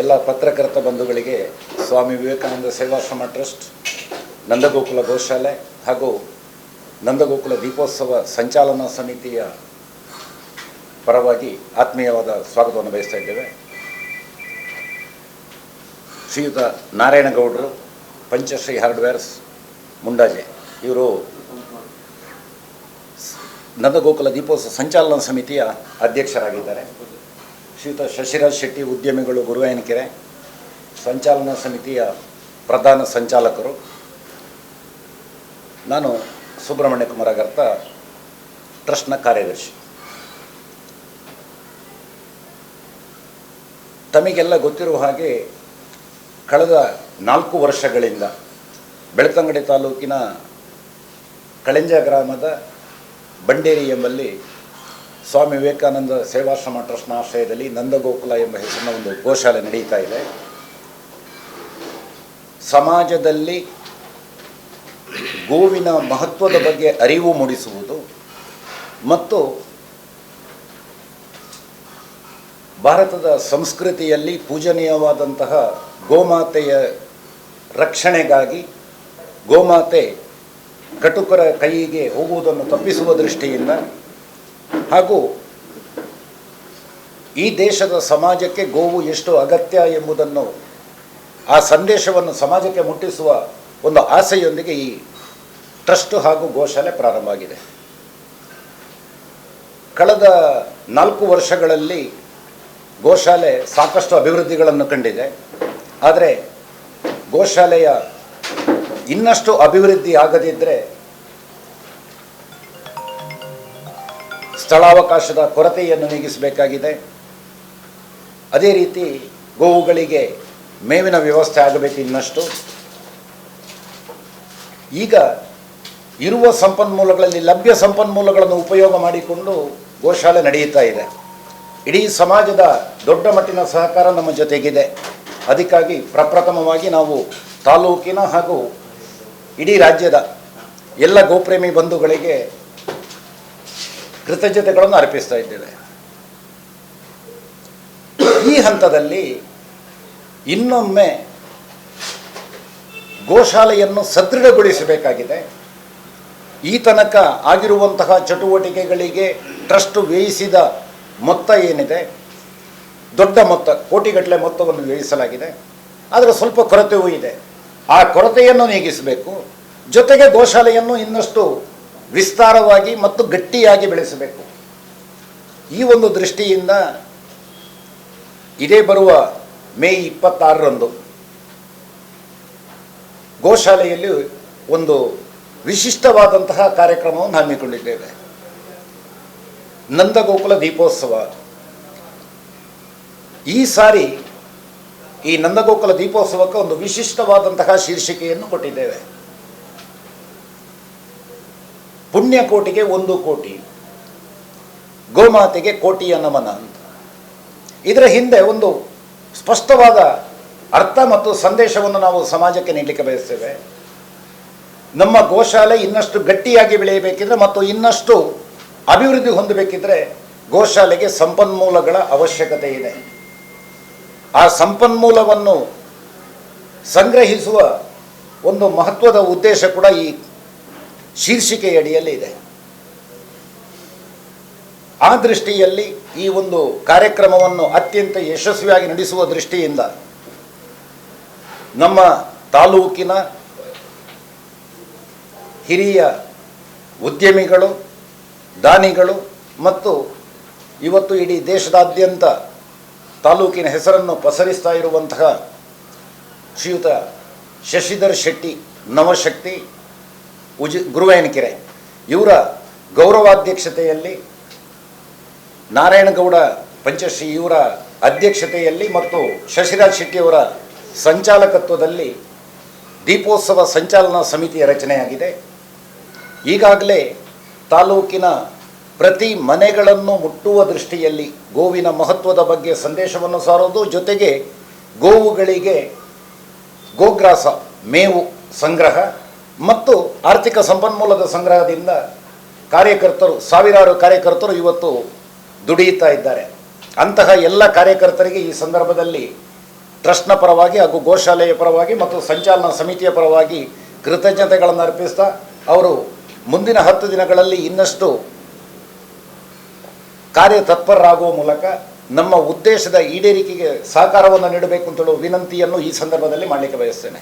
ಎಲ್ಲ ಪತ್ರಕರ್ತ ಬಂಧುಗಳಿಗೆ ಸ್ವಾಮಿ ವಿವೇಕಾನಂದ ಸೇವಾಶ್ರಮ ಟ್ರಸ್ಟ್, ನಂದಗೋಕುಲ ಗೋಶಾಲೆ ಹಾಗೂ ನಂದಗೋಕುಲ ದೀಪೋತ್ಸವ ಸಂಚಾಲನಾ ಸಮಿತಿಯ ಪರವಾಗಿ ಆತ್ಮೀಯವಾದ ಸ್ವಾಗತವನ್ನು ಬಯಸ್ತಾ ಇದ್ದೇವೆ. ಶ್ರೀಯುತ ನಾರಾಯಣಗೌಡರು, ಪಂಚಶ್ರೀ ಹಾರ್ಡ್ವೇರ್ಸ್, ಮುಂಡಾಜೆ, ಇವರು ನಂದಗೋಕುಲ ದೀಪೋತ್ಸವ ಸಂಚಾಲನಾ ಸಮಿತಿಯ ಅಧ್ಯಕ್ಷರಾಗಿದ್ದಾರೆ. ಶ್ರೀಯುತ ಶಶಿರಾಜ್ ಶೆಟ್ಟಿ ಉದ್ಯಮಿಗಳು ಗುರುವಾಯನಕೆರೆ ಸಂಚಾಲನಾ ಸಮಿತಿಯ ಪ್ರಧಾನ ಸಂಚಾಲಕರು. ನಾನು ಸುಬ್ರಹ್ಮಣ್ಯ ಕುಮಾರ ಗರ್ತ ಟ್ರಸ್ಟ್ನ ಕಾರ್ಯದರ್ಶಿ. ತಮಗೆಲ್ಲ ಗೊತ್ತಿರುವ ಹಾಗೆ ಕಳೆದ ನಾಲ್ಕು ವರ್ಷಗಳಿಂದ ಬೆಳ್ತಂಗಡಿ ತಾಲೂಕಿನ ಕಳೆಂಜ ಗ್ರಾಮದ ಬಂಡೇರಿ ಎಂಬಲ್ಲಿ ಸ್ವಾಮಿ ವಿವೇಕಾನಂದ ಸೇವಾಶ್ರಮ ಟ್ರಸ್ಟ್ನ ಆಶ್ರಯದಲ್ಲಿ ನಂದಗೋಕುಲ ಎಂಬ ಹೆಸರಿನ ಒಂದು ಗೋಶಾಲೆ ನಡೀತಾ ಇದೆ. ಸಮಾಜದಲ್ಲಿ ಗೋವಿನ ಮಹತ್ವದ ಬಗ್ಗೆ ಅರಿವು ಮೂಡಿಸುವುದು ಮತ್ತು ಭಾರತದ ಸಂಸ್ಕೃತಿಯಲ್ಲಿ ಪೂಜನೀಯವಾದಂತಹ ಗೋಮಾತೆಯ ರಕ್ಷಣೆಗಾಗಿ ಗೋಮಾತೆ ಕಟುಕರ ಕೈಗೆ ಹೋಗುವುದನ್ನು ತಪ್ಪಿಸುವ ದೃಷ್ಟಿಯಿಂದ ಹಾಗೂ ಈ ದೇಶದ ಸಮಾಜಕ್ಕೆ ಗೋವು ಎಷ್ಟು ಅಗತ್ಯ ಎಂಬುದನ್ನು ಆ ಸಂದೇಶವನ್ನು ಸಮಾಜಕ್ಕೆ ಮುಟ್ಟಿಸುವ ಒಂದು ಆಸೆಯೊಂದಿಗೆ ಈ ಟ್ರಸ್ಟ್ ಹಾಗೂ ಗೋಶಾಲೆ ಪ್ರಾರಂಭ ಆಗಿದೆ. ಕಳೆದ ನಾಲ್ಕು ವರ್ಷಗಳಲ್ಲಿ ಗೋಶಾಲೆ ಸಾಕಷ್ಟು ಅಭಿವೃದ್ಧಿಗಳನ್ನು ಕಂಡಿದೆ. ಆದರೆ ಗೋಶಾಲೆಯ ಇನ್ನಷ್ಟು ಅಭಿವೃದ್ಧಿ ಆಗದಿದ್ದರೆ ಸ್ಥಳಾವಕಾಶದ ಕೊರತೆಯನ್ನು ನೀಗಿಸಬೇಕಾಗಿದೆ. ಅದೇ ರೀತಿ ಗೋವುಗಳಿಗೆ ಮೇವಿನ ವ್ಯವಸ್ಥೆ ಆಗಬೇಕು ಇನ್ನಷ್ಟು. ಈಗ ಇರುವ ಸಂಪನ್ಮೂಲಗಳಲ್ಲಿ, ಲಭ್ಯ ಸಂಪನ್ಮೂಲಗಳನ್ನು ಉಪಯೋಗ ಮಾಡಿಕೊಂಡು ಗೋಶಾಲೆ ನಡೆಯುತ್ತಾ ಇದೆ. ಇಡೀ ಸಮಾಜದ ದೊಡ್ಡ ಮಟ್ಟಿನ ಸಹಕಾರ ನಮ್ಮ ಜೊತೆಗಿದೆ. ಅದಕ್ಕಾಗಿ ಪ್ರಪ್ರಥಮವಾಗಿ ನಾವು ತಾಲೂಕಿನ ಹಾಗೂ ಇಡೀ ರಾಜ್ಯದ ಎಲ್ಲ ಗೋಪ್ರೇಮಿ ಬಂಧುಗಳಿಗೆ ಕೃತಜ್ಞತೆಗಳನ್ನು ಅರ್ಪಿಸ್ತಾ ಇದ್ದೇವೆ. ಈ ಹಂತದಲ್ಲಿ ಇನ್ನೊಮ್ಮೆ ಗೋಶಾಲೆಯನ್ನು ಸದೃಢಗೊಳಿಸಬೇಕಾಗಿದೆ. ಈ ತನಕ ಆಗಿರುವಂತಹ ಚಟುವಟಿಕೆಗಳಿಗೆ ಟ್ರಸ್ಟ್ ವ್ಯಯಿಸಿದ ಮೊತ್ತ ಏನಿದೆ, ದೊಡ್ಡ ಮೊತ್ತ, ಕೋಟಿಗಟ್ಟಲೆ ಮೊತ್ತವನ್ನು ವ್ಯಯಿಸಲಾಗಿದೆ. ಆದರೆ ಸ್ವಲ್ಪ ಕೊರತೆಯೂ ಇದೆ. ಆ ಕೊರತೆಯನ್ನು ನೀಗಿಸಬೇಕು. ಜೊತೆಗೆ ಗೋಶಾಲೆಯನ್ನು ಇನ್ನಷ್ಟು ವಿಸ್ತಾರವಾಗಿ ಮತ್ತು ಗಟ್ಟಿಯಾಗಿ ಬೆಳೆಸಬೇಕು. ಈ ಒಂದು ದೃಷ್ಟಿಯಿಂದ ಇದೇ ಬರುವ ಮೇ ಇಪ್ಪತ್ತಾರರಂದು ಗೋಶಾಲೆಯಲ್ಲಿ ಒಂದು ವಿಶಿಷ್ಟವಾದಂತಹ ಕಾರ್ಯಕ್ರಮವನ್ನು ಹಮ್ಮಿಕೊಂಡಿದ್ದೇವೆ ನಂದಗೋಕುಲ ದೀಪೋತ್ಸವ. ಈ ಸಾರಿ ಈ ನಂದಗೋಕುಲ ದೀಪೋತ್ಸವಕ್ಕೆ ಒಂದು ವಿಶಿಷ್ಟವಾದಂತಹ ಶೀರ್ಷಿಕೆಯನ್ನು ಕೊಟ್ಟಿದ್ದೇವೆ. ಪುಣ್ಯಕೋಟಿಗೆ ಒಂದು ಕೋಟಿ, ಗೋಮಾತೆಗೆ ಕೋಟಿಯ ನಮನ ಅಂತ. ಇದರ ಹಿಂದೆ ಒಂದು ಸ್ಪಷ್ಟವಾದ ಅರ್ಥ ಮತ್ತು ಸಂದೇಶವನ್ನು ನಾವು ಸಮಾಜಕ್ಕೆ ನೀಡಲಿಕ್ಕೆ ಬಯಸ್ತೇವೆ. ನಮ್ಮ ಗೋಶಾಲೆ ಇನ್ನಷ್ಟು ಗಟ್ಟಿಯಾಗಿ ಬೆಳೆಯಬೇಕಿದ್ರೆ ಮತ್ತು ಇನ್ನಷ್ಟು ಅಭಿವೃದ್ಧಿ ಹೊಂದಬೇಕಿದ್ರೆ ಗೋಶಾಲೆಗೆ ಸಂಪನ್ಮೂಲಗಳ ಅವಶ್ಯಕತೆ ಇದೆ. ಆ ಸಂಪನ್ಮೂಲವನ್ನು ಸಂಗ್ರಹಿಸುವ ಒಂದು ಮಹತ್ವದ ಉದ್ದೇಶ ಕೂಡ ಈ ಶೀರ್ಷಿಕೆಯಡಿಯಲ್ಲಿ ಇದೆ ಆ ದೃಷ್ಟಿಯಲ್ಲಿ ಈ ಒಂದು ಕಾರ್ಯಕ್ರಮವನ್ನು ಅತ್ಯಂತ ಯಶಸ್ವಿಯಾಗಿ ನಡೆಸುವ ದೃಷ್ಟಿಯಿಂದ ನಮ್ಮ ತಾಲೂಕಿನ ಹಿರಿಯ ಉದ್ಯಮಿಗಳು, ದಾನಿಗಳು ಮತ್ತು ಇವತ್ತು ಇಡೀ ದೇಶದಾದ್ಯಂತ ತಾಲೂಕಿನ ಹೆಸರನ್ನು ಪಸರಿಸ್ತಾ ಇರುವಂತಹ ಶ್ರೀಯುತ ಶಶಿಧರ್ ಶೆಟ್ಟಿ ನವಶಕ್ತಿ ಉಜಿ ಗುರುವಾಯನಕೆರೆ ಇವರ ಗೌರವಾಧ್ಯಕ್ಷತೆಯಲ್ಲಿ ನಾರಾಯಣಗೌಡ ಪಂಚಶ್ರೀ ಇವರ ಅಧ್ಯಕ್ಷತೆಯಲ್ಲಿ ಮತ್ತು ಶಶಿರಾಜ್ ಶೆಟ್ಟಿಯವರ ಸಂಚಾಲಕತ್ವದಲ್ಲಿ ದೀಪೋತ್ಸವ ಸಂಚಾಲನಾ ಸಮಿತಿಯ ರಚನೆಯಾಗಿದೆ. ಈಗಾಗಲೇ ತಾಲೂಕಿನ ಪ್ರತಿ ಮನೆಗಳನ್ನು ಮುಟ್ಟುವ ದೃಷ್ಟಿಯಲ್ಲಿ ಗೋವಿನ ಮಹತ್ವದ ಬಗ್ಗೆ ಸಂದೇಶವನ್ನು ಸಾರೋದು, ಜೊತೆಗೆ ಗೋವುಗಳಿಗೆ ಗೋಗ್ರಾಸ, ಮೇವು ಸಂಗ್ರಹ ಮತ್ತು ಆರ್ಥಿಕ ಸಂಪನ್ಮೂಲದ ಸಂಗ್ರಹದಿಂದ ಕಾರ್ಯಕರ್ತರು, ಸಾವಿರಾರು ಕಾರ್ಯಕರ್ತರು ಇವತ್ತು ದುಡಿಯುತ್ತಾ ಇದ್ದಾರೆ. ಅಂತಹ ಎಲ್ಲ ಕಾರ್ಯಕರ್ತರಿಗೆ ಈ ಸಂದರ್ಭದಲ್ಲಿ ಟ್ರಸ್ಟ್ನ ಪರವಾಗಿ ಹಾಗೂ ಗೋಶಾಲೆಯ ಪರವಾಗಿ ಮತ್ತು ಸಂಚಾಲನಾ ಸಮಿತಿಯ ಪರವಾಗಿ ಕೃತಜ್ಞತೆಗಳನ್ನು ಅರ್ಪಿಸ್ತಾ, ಅವರು ಮುಂದಿನ ಹತ್ತು ದಿನಗಳಲ್ಲಿ ಇನ್ನಷ್ಟು ಕಾರ್ಯತತ್ಪರರಾಗುವ ಮೂಲಕ ನಮ್ಮ ಉದ್ದೇಶದ ಈಡೇರಿಕೆಗೆ ಸಹಕಾರವನ್ನು ನೀಡಬೇಕು ಅಂತೇಳುವ ವಿನಂತಿಯನ್ನು ಈ ಸಂದರ್ಭದಲ್ಲಿ ಮಾಡಲಿಕ್ಕೆ ಬಯಸ್ತೇನೆ.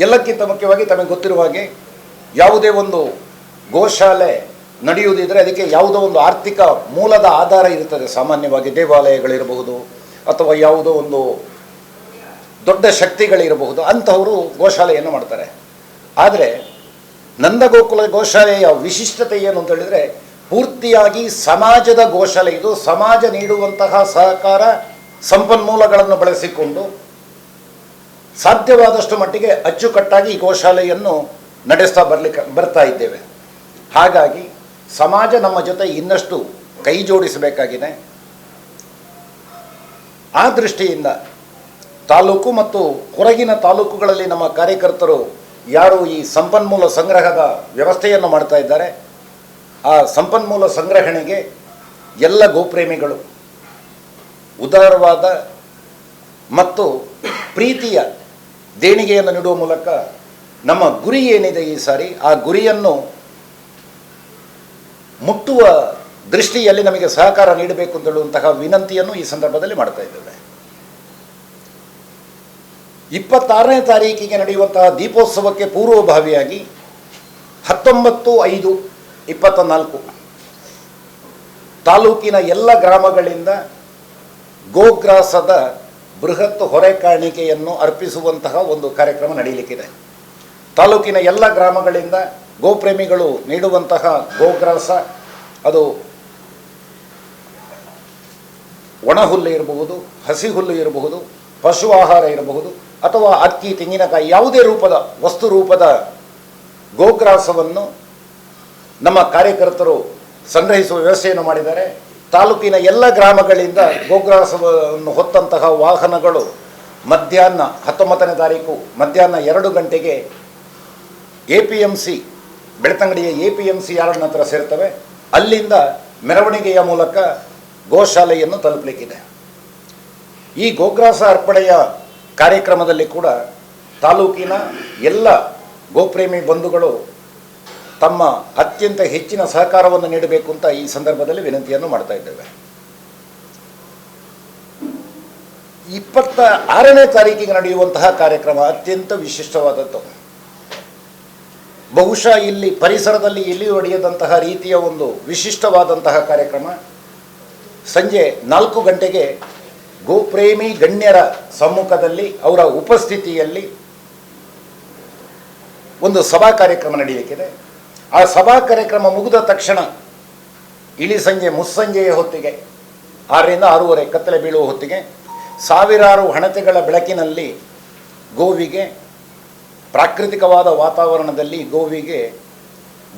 ಎಲ್ಲಕ್ಕಿಂತ ಮುಖ್ಯವಾಗಿ ತಮಗೆ ಗೊತ್ತಿರುವ ಹಾಗೆ ಯಾವುದೇ ಒಂದು ಗೋಶಾಲೆ ನಡೆಯುವುದಿದ್ರೆ ಅದಕ್ಕೆ ಯಾವುದೋ ಒಂದು ಆರ್ಥಿಕ ಮೂಲದ ಆಧಾರ ಇರುತ್ತದೆ. ಸಾಮಾನ್ಯವಾಗಿ ದೇವಾಲಯಗಳಿರಬಹುದು ಅಥವಾ ಯಾವುದೋ ಒಂದು ದೊಡ್ಡ ಶಕ್ತಿಗಳಿರಬಹುದು. ಅಂಥವರು ಗೋಶಾಲೆಯನ್ನು ಮಾಡ್ತಾರೆ. ಆದರೆ ನಂದಗೋಕುಲ ಗೋಶಾಲೆಯ ವಿಶಿಷ್ಟತೆ ಏನು ಅಂತ ಹೇಳಿದರೆ ಪೂರ್ತಿಯಾಗಿ ಸಮಾಜದ ಗೋಶಾಲೆ ಇದು. ಸಮಾಜ ನೀಡುವಂತಹ ಸಹಕಾರ ಸಂಪನ್ಮೂಲಗಳನ್ನು ಬಳಸಿಕೊಂಡು ಸಾಧ್ಯವಾದಷ್ಟು ಮಟ್ಟಿಗೆ ಅಚ್ಚುಕಟ್ಟಾಗಿ ಈ ಗೋಶಾಲೆಯನ್ನು ನಡೆಸ್ತಾ ಬರಲಿಕ್ಕೆ ಬರ್ತಾ ಇದ್ದೇವೆ. ಹಾಗಾಗಿ ಸಮಾಜ ನಮ್ಮ ಜೊತೆ ಇನ್ನಷ್ಟು ಕೈ ಜೋಡಿಸಬೇಕಾಗಿದೆ. ಆ ದೃಷ್ಟಿಯಿಂದ ತಾಲೂಕು ಮತ್ತು ಹೊರಗಿನ ತಾಲೂಕುಗಳಲ್ಲಿ ನಮ್ಮ ಕಾರ್ಯಕರ್ತರು ಯಾರು ಈ ಸಂಪನ್ಮೂಲ ಸಂಗ್ರಹದ ವ್ಯವಸ್ಥೆಯನ್ನು ಮಾಡ್ತಾ ಇದ್ದಾರೆ, ಆ ಸಂಪನ್ಮೂಲ ಸಂಗ್ರಹಣೆಗೆ ಎಲ್ಲ ಗೋಪ್ರೇಮಿಗಳು ಉದಾರವಾದ ಮತ್ತು ಪ್ರೀತಿಯ ದೇಣಿಗೆಯನ್ನು ನೀಡುವ ಮೂಲಕ ನಮ್ಮ ಗುರಿ ಏನಿದೆ ಈ ಸಾರಿ, ಆ ಗುರಿಯನ್ನು ಮುಟ್ಟುವ ದೃಷ್ಟಿಯಲ್ಲಿ ನಮಗೆ ಸಹಕಾರ ನೀಡಬೇಕು ಅಂತ ಹೇಳುವಂತಹ ವಿನಂತಿಯನ್ನು ಈ ಸಂದರ್ಭದಲ್ಲಿ ಮಾಡ್ತಾ ಇದ್ದೇವೆ. ಇಪ್ಪತ್ತಾರನೇ ತಾರೀಕಿಗೆ ನಡೆಯುವಂತಹ ದೀಪೋತ್ಸವಕ್ಕೆ ಪೂರ್ವಭಾವಿಯಾಗಿ ಹತ್ತೊಂಬತ್ತು ಐದು ಇಪ್ಪತ್ತ ನಾಲ್ಕು ತಾಲೂಕಿನ ಎಲ್ಲ ಗ್ರಾಮಗಳಿಂದ ಗೋಗ್ರಾಸದ ಬೃಹತ್ ಹೊರೆ ಕಾಣಿಕೆಯನ್ನು ಅರ್ಪಿಸುವಂತಹ ಒಂದು ಕಾರ್ಯಕ್ರಮ ನಡೆಯಲಿಕ್ಕಿದೆ ತಾಲೂಕಿನ ಎಲ್ಲ ಗ್ರಾಮಗಳಿಂದ ಗೋಪ್ರೇಮಿಗಳು ನೀಡುವಂತಹ ಗೋಗ್ರಾಸ, ಅದು ಒಣ ಹುಲ್ಲು ಇರಬಹುದು ಹಸಿ ಹುಲ್ಲು ಇರಬಹುದು, ಪಶು ಆಹಾರ ಇರಬಹುದು, ಅಥವಾ ಅಕ್ಕಿ, ತೆಂಗಿನಕಾಯಿ ಯಾವುದೇ ರೂಪದ ವಸ್ತು ರೂಪದ ಗೋಗ್ರಾಸವನ್ನು ನಮ್ಮ ಕಾರ್ಯಕರ್ತರು ಸಂಗ್ರಹಿಸುವ ವ್ಯವಸ್ಥೆಯನ್ನು ಮಾಡಿದ್ದಾರೆ. ತಾಲೂಕಿನ ಎಲ್ಲ ಗ್ರಾಮಗಳಿಂದ ಗೋಗ್ರಾಸವನ್ನು ಹೊತ್ತಂತಹ ವಾಹನಗಳು ಮಧ್ಯಾಹ್ನ ಹತ್ತೊಂಬತ್ತನೇ ತಾರೀಕು ಮಧ್ಯಾಹ್ನ ಎರಡು ಗಂಟೆಗೆ ಎ ಪಿ ಎಂ ಸಿ ಬೆಳ್ತಂಗಡಿಯ ಎ ಪಿ ಎಂ ಸಿ ಯಾರ್ಡ್ನ ಹತ್ರ ಸೇರ್ತವೆ. ಅಲ್ಲಿಂದ ಮೆರವಣಿಗೆಯ ಮೂಲಕ ಗೋಶಾಲೆಯನ್ನು ತಲುಪಲಿಕ್ಕಿದೆ. ಈ ಗೋಗ್ರಾಸ ಅರ್ಪಣೆಯ ಕಾರ್ಯಕ್ರಮದಲ್ಲಿ ಕೂಡ ತಾಲೂಕಿನ ಎಲ್ಲ ಗೋಪ್ರೇಮಿ ಬಂಧುಗಳು ತಮ್ಮ ಅತ್ಯಂತ ಹೆಚ್ಚಿನ ಸಹಕಾರವನ್ನು ನೀಡಬೇಕು ಅಂತ ಈ ಸಂದರ್ಭದಲ್ಲಿ ವಿನಂತಿಯನ್ನು ಮಾಡ್ತಾ ಇದ್ದೇವೆ. ಇಪ್ಪತ್ತ ಆರನೇ ತಾರೀಕಿಗೆ ನಡೆಯುವಂತಹ ಕಾರ್ಯಕ್ರಮ ಅತ್ಯಂತ ವಿಶಿಷ್ಟವಾದದ್ದು. ಬಹುಶಃ ಇಲ್ಲಿ ಪರಿಸರದಲ್ಲಿ ಇಲ್ಲಿ ಒಡೆಯದಂತಹ ರೀತಿಯ ಒಂದು ವಿಶಿಷ್ಟವಾದಂತಹ ಕಾರ್ಯಕ್ರಮ. ಸಂಜೆ ನಾಲ್ಕು ಗಂಟೆಗೆ ಗೋಪ್ರೇಮಿ ಗಣ್ಯರ ಸಮ್ಮುಖದಲ್ಲಿ ಅವರ ಉಪಸ್ಥಿತಿಯಲ್ಲಿ ಒಂದು ಸಭಾ ಕಾರ್ಯಕ್ರಮ ನಡೆಯಲಿಕ್ಕಿದೆ. ಆ ಸಭಾ ಕಾರ್ಯಕ್ರಮ ಮುಗಿದ ತಕ್ಷಣ ಇಳಿ ಸಂಜೆ ಮುಸ್ಸಂಜೆಯ ಹೊತ್ತಿಗೆ, ಆರರಿಂದ ಆರೂವರೆ ಕತ್ತಲೆ ಬೀಳುವ ಹೊತ್ತಿಗೆ, ಸಾವಿರಾರು ಹಣತೆಗಳ ಬೆಳಕಿನಲ್ಲಿ ಗೋವಿಗೆ ಪ್ರಾಕೃತಿಕವಾದ ವಾತಾವರಣದಲ್ಲಿ ಗೋವಿಗೆ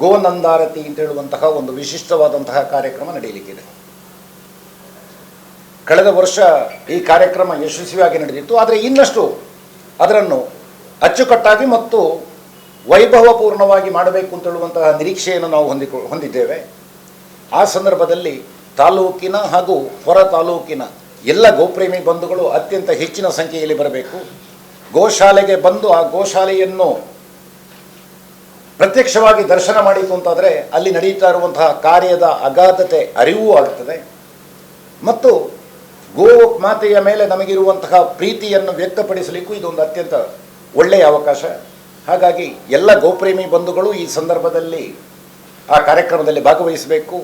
ಗೋನಂದಾರತಿ ಅಂತ ಹೇಳುವಂತಹ ಒಂದು ವಿಶಿಷ್ಟವಾದಂತಹ ಕಾರ್ಯಕ್ರಮ ನಡೆಯಲಿಕ್ಕಿದೆ. ಕಳೆದ ವರ್ಷ ಈ ಕಾರ್ಯಕ್ರಮ ಯಶಸ್ವಿಯಾಗಿ ನಡೆದಿತ್ತು, ಆದರೆ ಇನ್ನಷ್ಟು ಅದರನ್ನು ಅಚ್ಚುಕಟ್ಟಾಗಿ ಮತ್ತು ವೈಭವಪೂರ್ಣವಾಗಿ ಮಾಡಬೇಕು ಅಂತ ಹೇಳುವಂತಹ ನಿರೀಕ್ಷೆಯನ್ನು ನಾವು ಹೊಂದಿಕೊ, ಹೊಂದಿದ್ದೇವೆ. ಆ ಸಂದರ್ಭದಲ್ಲಿ ತಾಲೂಕಿನ ಹಾಗೂ ಹೊರ ತಾಲೂಕಿನ ಎಲ್ಲ ಗೋಪ್ರೇಮಿ ಬಂಧುಗಳು ಅತ್ಯಂತ ಹೆಚ್ಚಿನ ಸಂಖ್ಯೆಯಲ್ಲಿ ಬರಬೇಕು. ಗೋಶಾಲೆಗೆ ಬಂದು ಆ ಗೋಶಾಲೆಯನ್ನು ಪ್ರತ್ಯಕ್ಷವಾಗಿ ದರ್ಶನ ಮಾಡಿತು ಅಂತಾದರೆ ಅಲ್ಲಿ ನಡೆಯುತ್ತಾ ಇರುವಂತಹ ಕಾರ್ಯದ ಅಗಾಧತೆ ಅರಿವೂ ಆಗ್ತದೆ. ಮತ್ತು ಗೋ ಮಾತೆಯ ಮೇಲೆ ನಮಗಿರುವಂತಹ ಪ್ರೀತಿಯನ್ನು ವ್ಯಕ್ತಪಡಿಸಲಿಕ್ಕೂ ಇದೊಂದು ಅತ್ಯಂತ ಒಳ್ಳೆಯ ಅವಕಾಶ. ಹಾಗಾಗಿ ಎಲ್ಲ ಗೋಪ್ರೇಮಿ ಬಂಧುಗಳು ಈ ಸಂದರ್ಭದಲ್ಲಿ ಆ ಕಾರ್ಯಕ್ರಮದಲ್ಲಿ ಭಾಗವಹಿಸಬೇಕು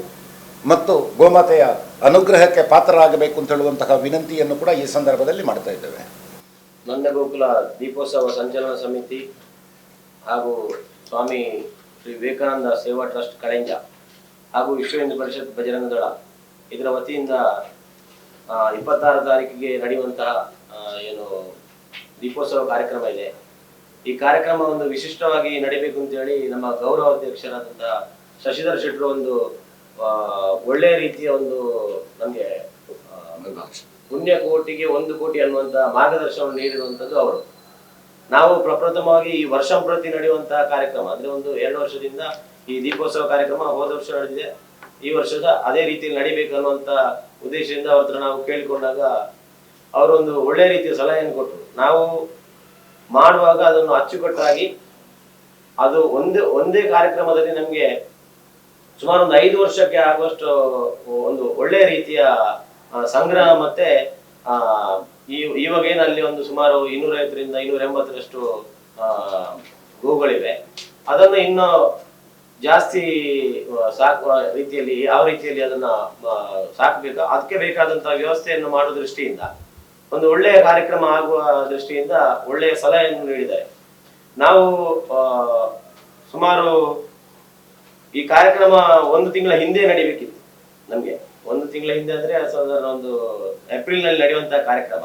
ಮತ್ತು ಗೋಮಾತೆಯ ಅನುಗ್ರಹಕ್ಕೆ ಪಾತ್ರರಾಗಬೇಕು ಅಂತ ಹೇಳುವಂತಹ ವಿನಂತಿಯನ್ನು ಕೂಡ ಈ ಸಂದರ್ಭದಲ್ಲಿ ಮಾಡ್ತಾ ಇದ್ದೇವೆ. ನಂದಗೋಕುಲ ದೀಪೋತ್ಸವ ಸಂಚಲನ ಸಮಿತಿ ಹಾಗೂ ಸ್ವಾಮಿ ಶ್ರೀ ವಿವೇಕಾನಂದ ಸೇವಾ ಟ್ರಸ್ಟ್ ಕಳೆಂಜ ಹಾಗೂ ವಿಶ್ವ ಹಿಂದೂ ಪರಿಷತ್ ಬಜರಂಗ ಇದರ ವತಿಯಿಂದ ಇಪ್ಪತ್ತಾರು ತಾರೀಕಿಗೆ ನಡೆಯುವಂತಹ ಏನು ದೀಪೋತ್ಸವ ಕಾರ್ಯಕ್ರಮ ಇದೆ. ಈ ಕಾರ್ಯಕ್ರಮ ಒಂದು ವಿಶಿಷ್ಟವಾಗಿ ನಡಿಬೇಕು ಅಂತೇಳಿ ನಮ್ಮ ಗೌರವ ಅಧ್ಯಕ್ಷರಾದಂತಹ ಶಶಿಧರ್ ಶೆಟ್ಟರು ಒಂದು ಆ, ಒಳ್ಳೆಯ ರೀತಿಯ ಒಂದು ನಮಗೆ ಪುಣ್ಯ ಕೋಟಿಗೆ ಒಂದು ಕೋಟಿ ಅನ್ನುವಂತ ಮಾರ್ಗದರ್ಶನವನ್ನು ನೀಡಿರುವಂತದ್ದು ಅವರು. ನಾವು ಪ್ರಪ್ರಥಮವಾಗಿ ಈ ವರ್ಷ ಪ್ರತಿ ನಡೆಯುವಂತಹ ಕಾರ್ಯಕ್ರಮ ಅಂದ್ರೆ ಒಂದು ಎರಡು ವರ್ಷದಿಂದ ಈ ದೀಪೋತ್ಸವ ಕಾರ್ಯಕ್ರಮ ಹೋದ ವರ್ಷ ನಡೆದಿದೆ. ಈ ವರ್ಷದ ಅದೇ ರೀತಿಯಲ್ಲಿ ನಡಿಬೇಕು ಅನ್ನುವಂತ ಉದ್ದೇಶದಿಂದ ಅವ್ರ ನಾವು ಕೇಳಿಕೊಂಡಾಗ ಅವರೊಂದು ಒಳ್ಳೆ ರೀತಿಯ ಸಲಹೆಯನ್ನು ಕೊಟ್ಟರು. ನಾವು ಮಾಡುವಾಗ ಅದನ್ನು ಅಚ್ಚುಕಟ್ಟಾಗಿ ಅದು ಒಂದೇ ಒಂದೇ ಕಾರ್ಯಕ್ರಮದಲ್ಲಿ ನಮ್ಗೆ ಸುಮಾರು ಒಂದು ಐದು ವರ್ಷಕ್ಕೆ ಆಗುವಷ್ಟು ಒಂದು ಒಳ್ಳೆಯ ರೀತಿಯ ಸಂಗ್ರಹ ಮತ್ತೆ ಆ, ಈ ಇವಾಗ ಏನಲ್ಲಿ ಒಂದು ಸುಮಾರು ಇನ್ನೂರೈವತ್ತರಿಂದ ಇನ್ನೂರ ಎಂಬತ್ತರಷ್ಟು ಆ, ಗೋಗಳಿವೆ. ಅದನ್ನು ಇನ್ನು ಜಾಸ್ತಿ ಸಾಕುವ ರೀತಿಯಲ್ಲಿ ಯಾವ ರೀತಿಯಲ್ಲಿ ಅದನ್ನ ಸಾಕಬೇಕು ಅದಕ್ಕೆ ಬೇಕಾದಂತಹ ವ್ಯವಸ್ಥೆಯನ್ನು ಮಾಡುವ ದೃಷ್ಟಿಯಿಂದ ಒಂದು ಒಳ್ಳೆಯ ಕಾರ್ಯಕ್ರಮ ಆಗುವ ದೃಷ್ಟಿಯಿಂದ ಒಳ್ಳೆಯ ಸಲಹೆಯನ್ನು ನೀಡಿದ್ದಾರೆ. ನಾವು ಸುಮಾರು ಈ ಕಾರ್ಯಕ್ರಮ ಒಂದು ತಿಂಗಳ ಹಿಂದೆ ನಡಿಬೇಕಿತ್ತು ನಮ್ಗೆ. ಒಂದು ತಿಂಗಳ ಹಿಂದೆ ಅಂದ್ರೆ ಒಂದು ಏಪ್ರಿಲ್ನಲ್ಲಿ ನಡೆಯುವಂತಹ ಕಾರ್ಯಕ್ರಮ.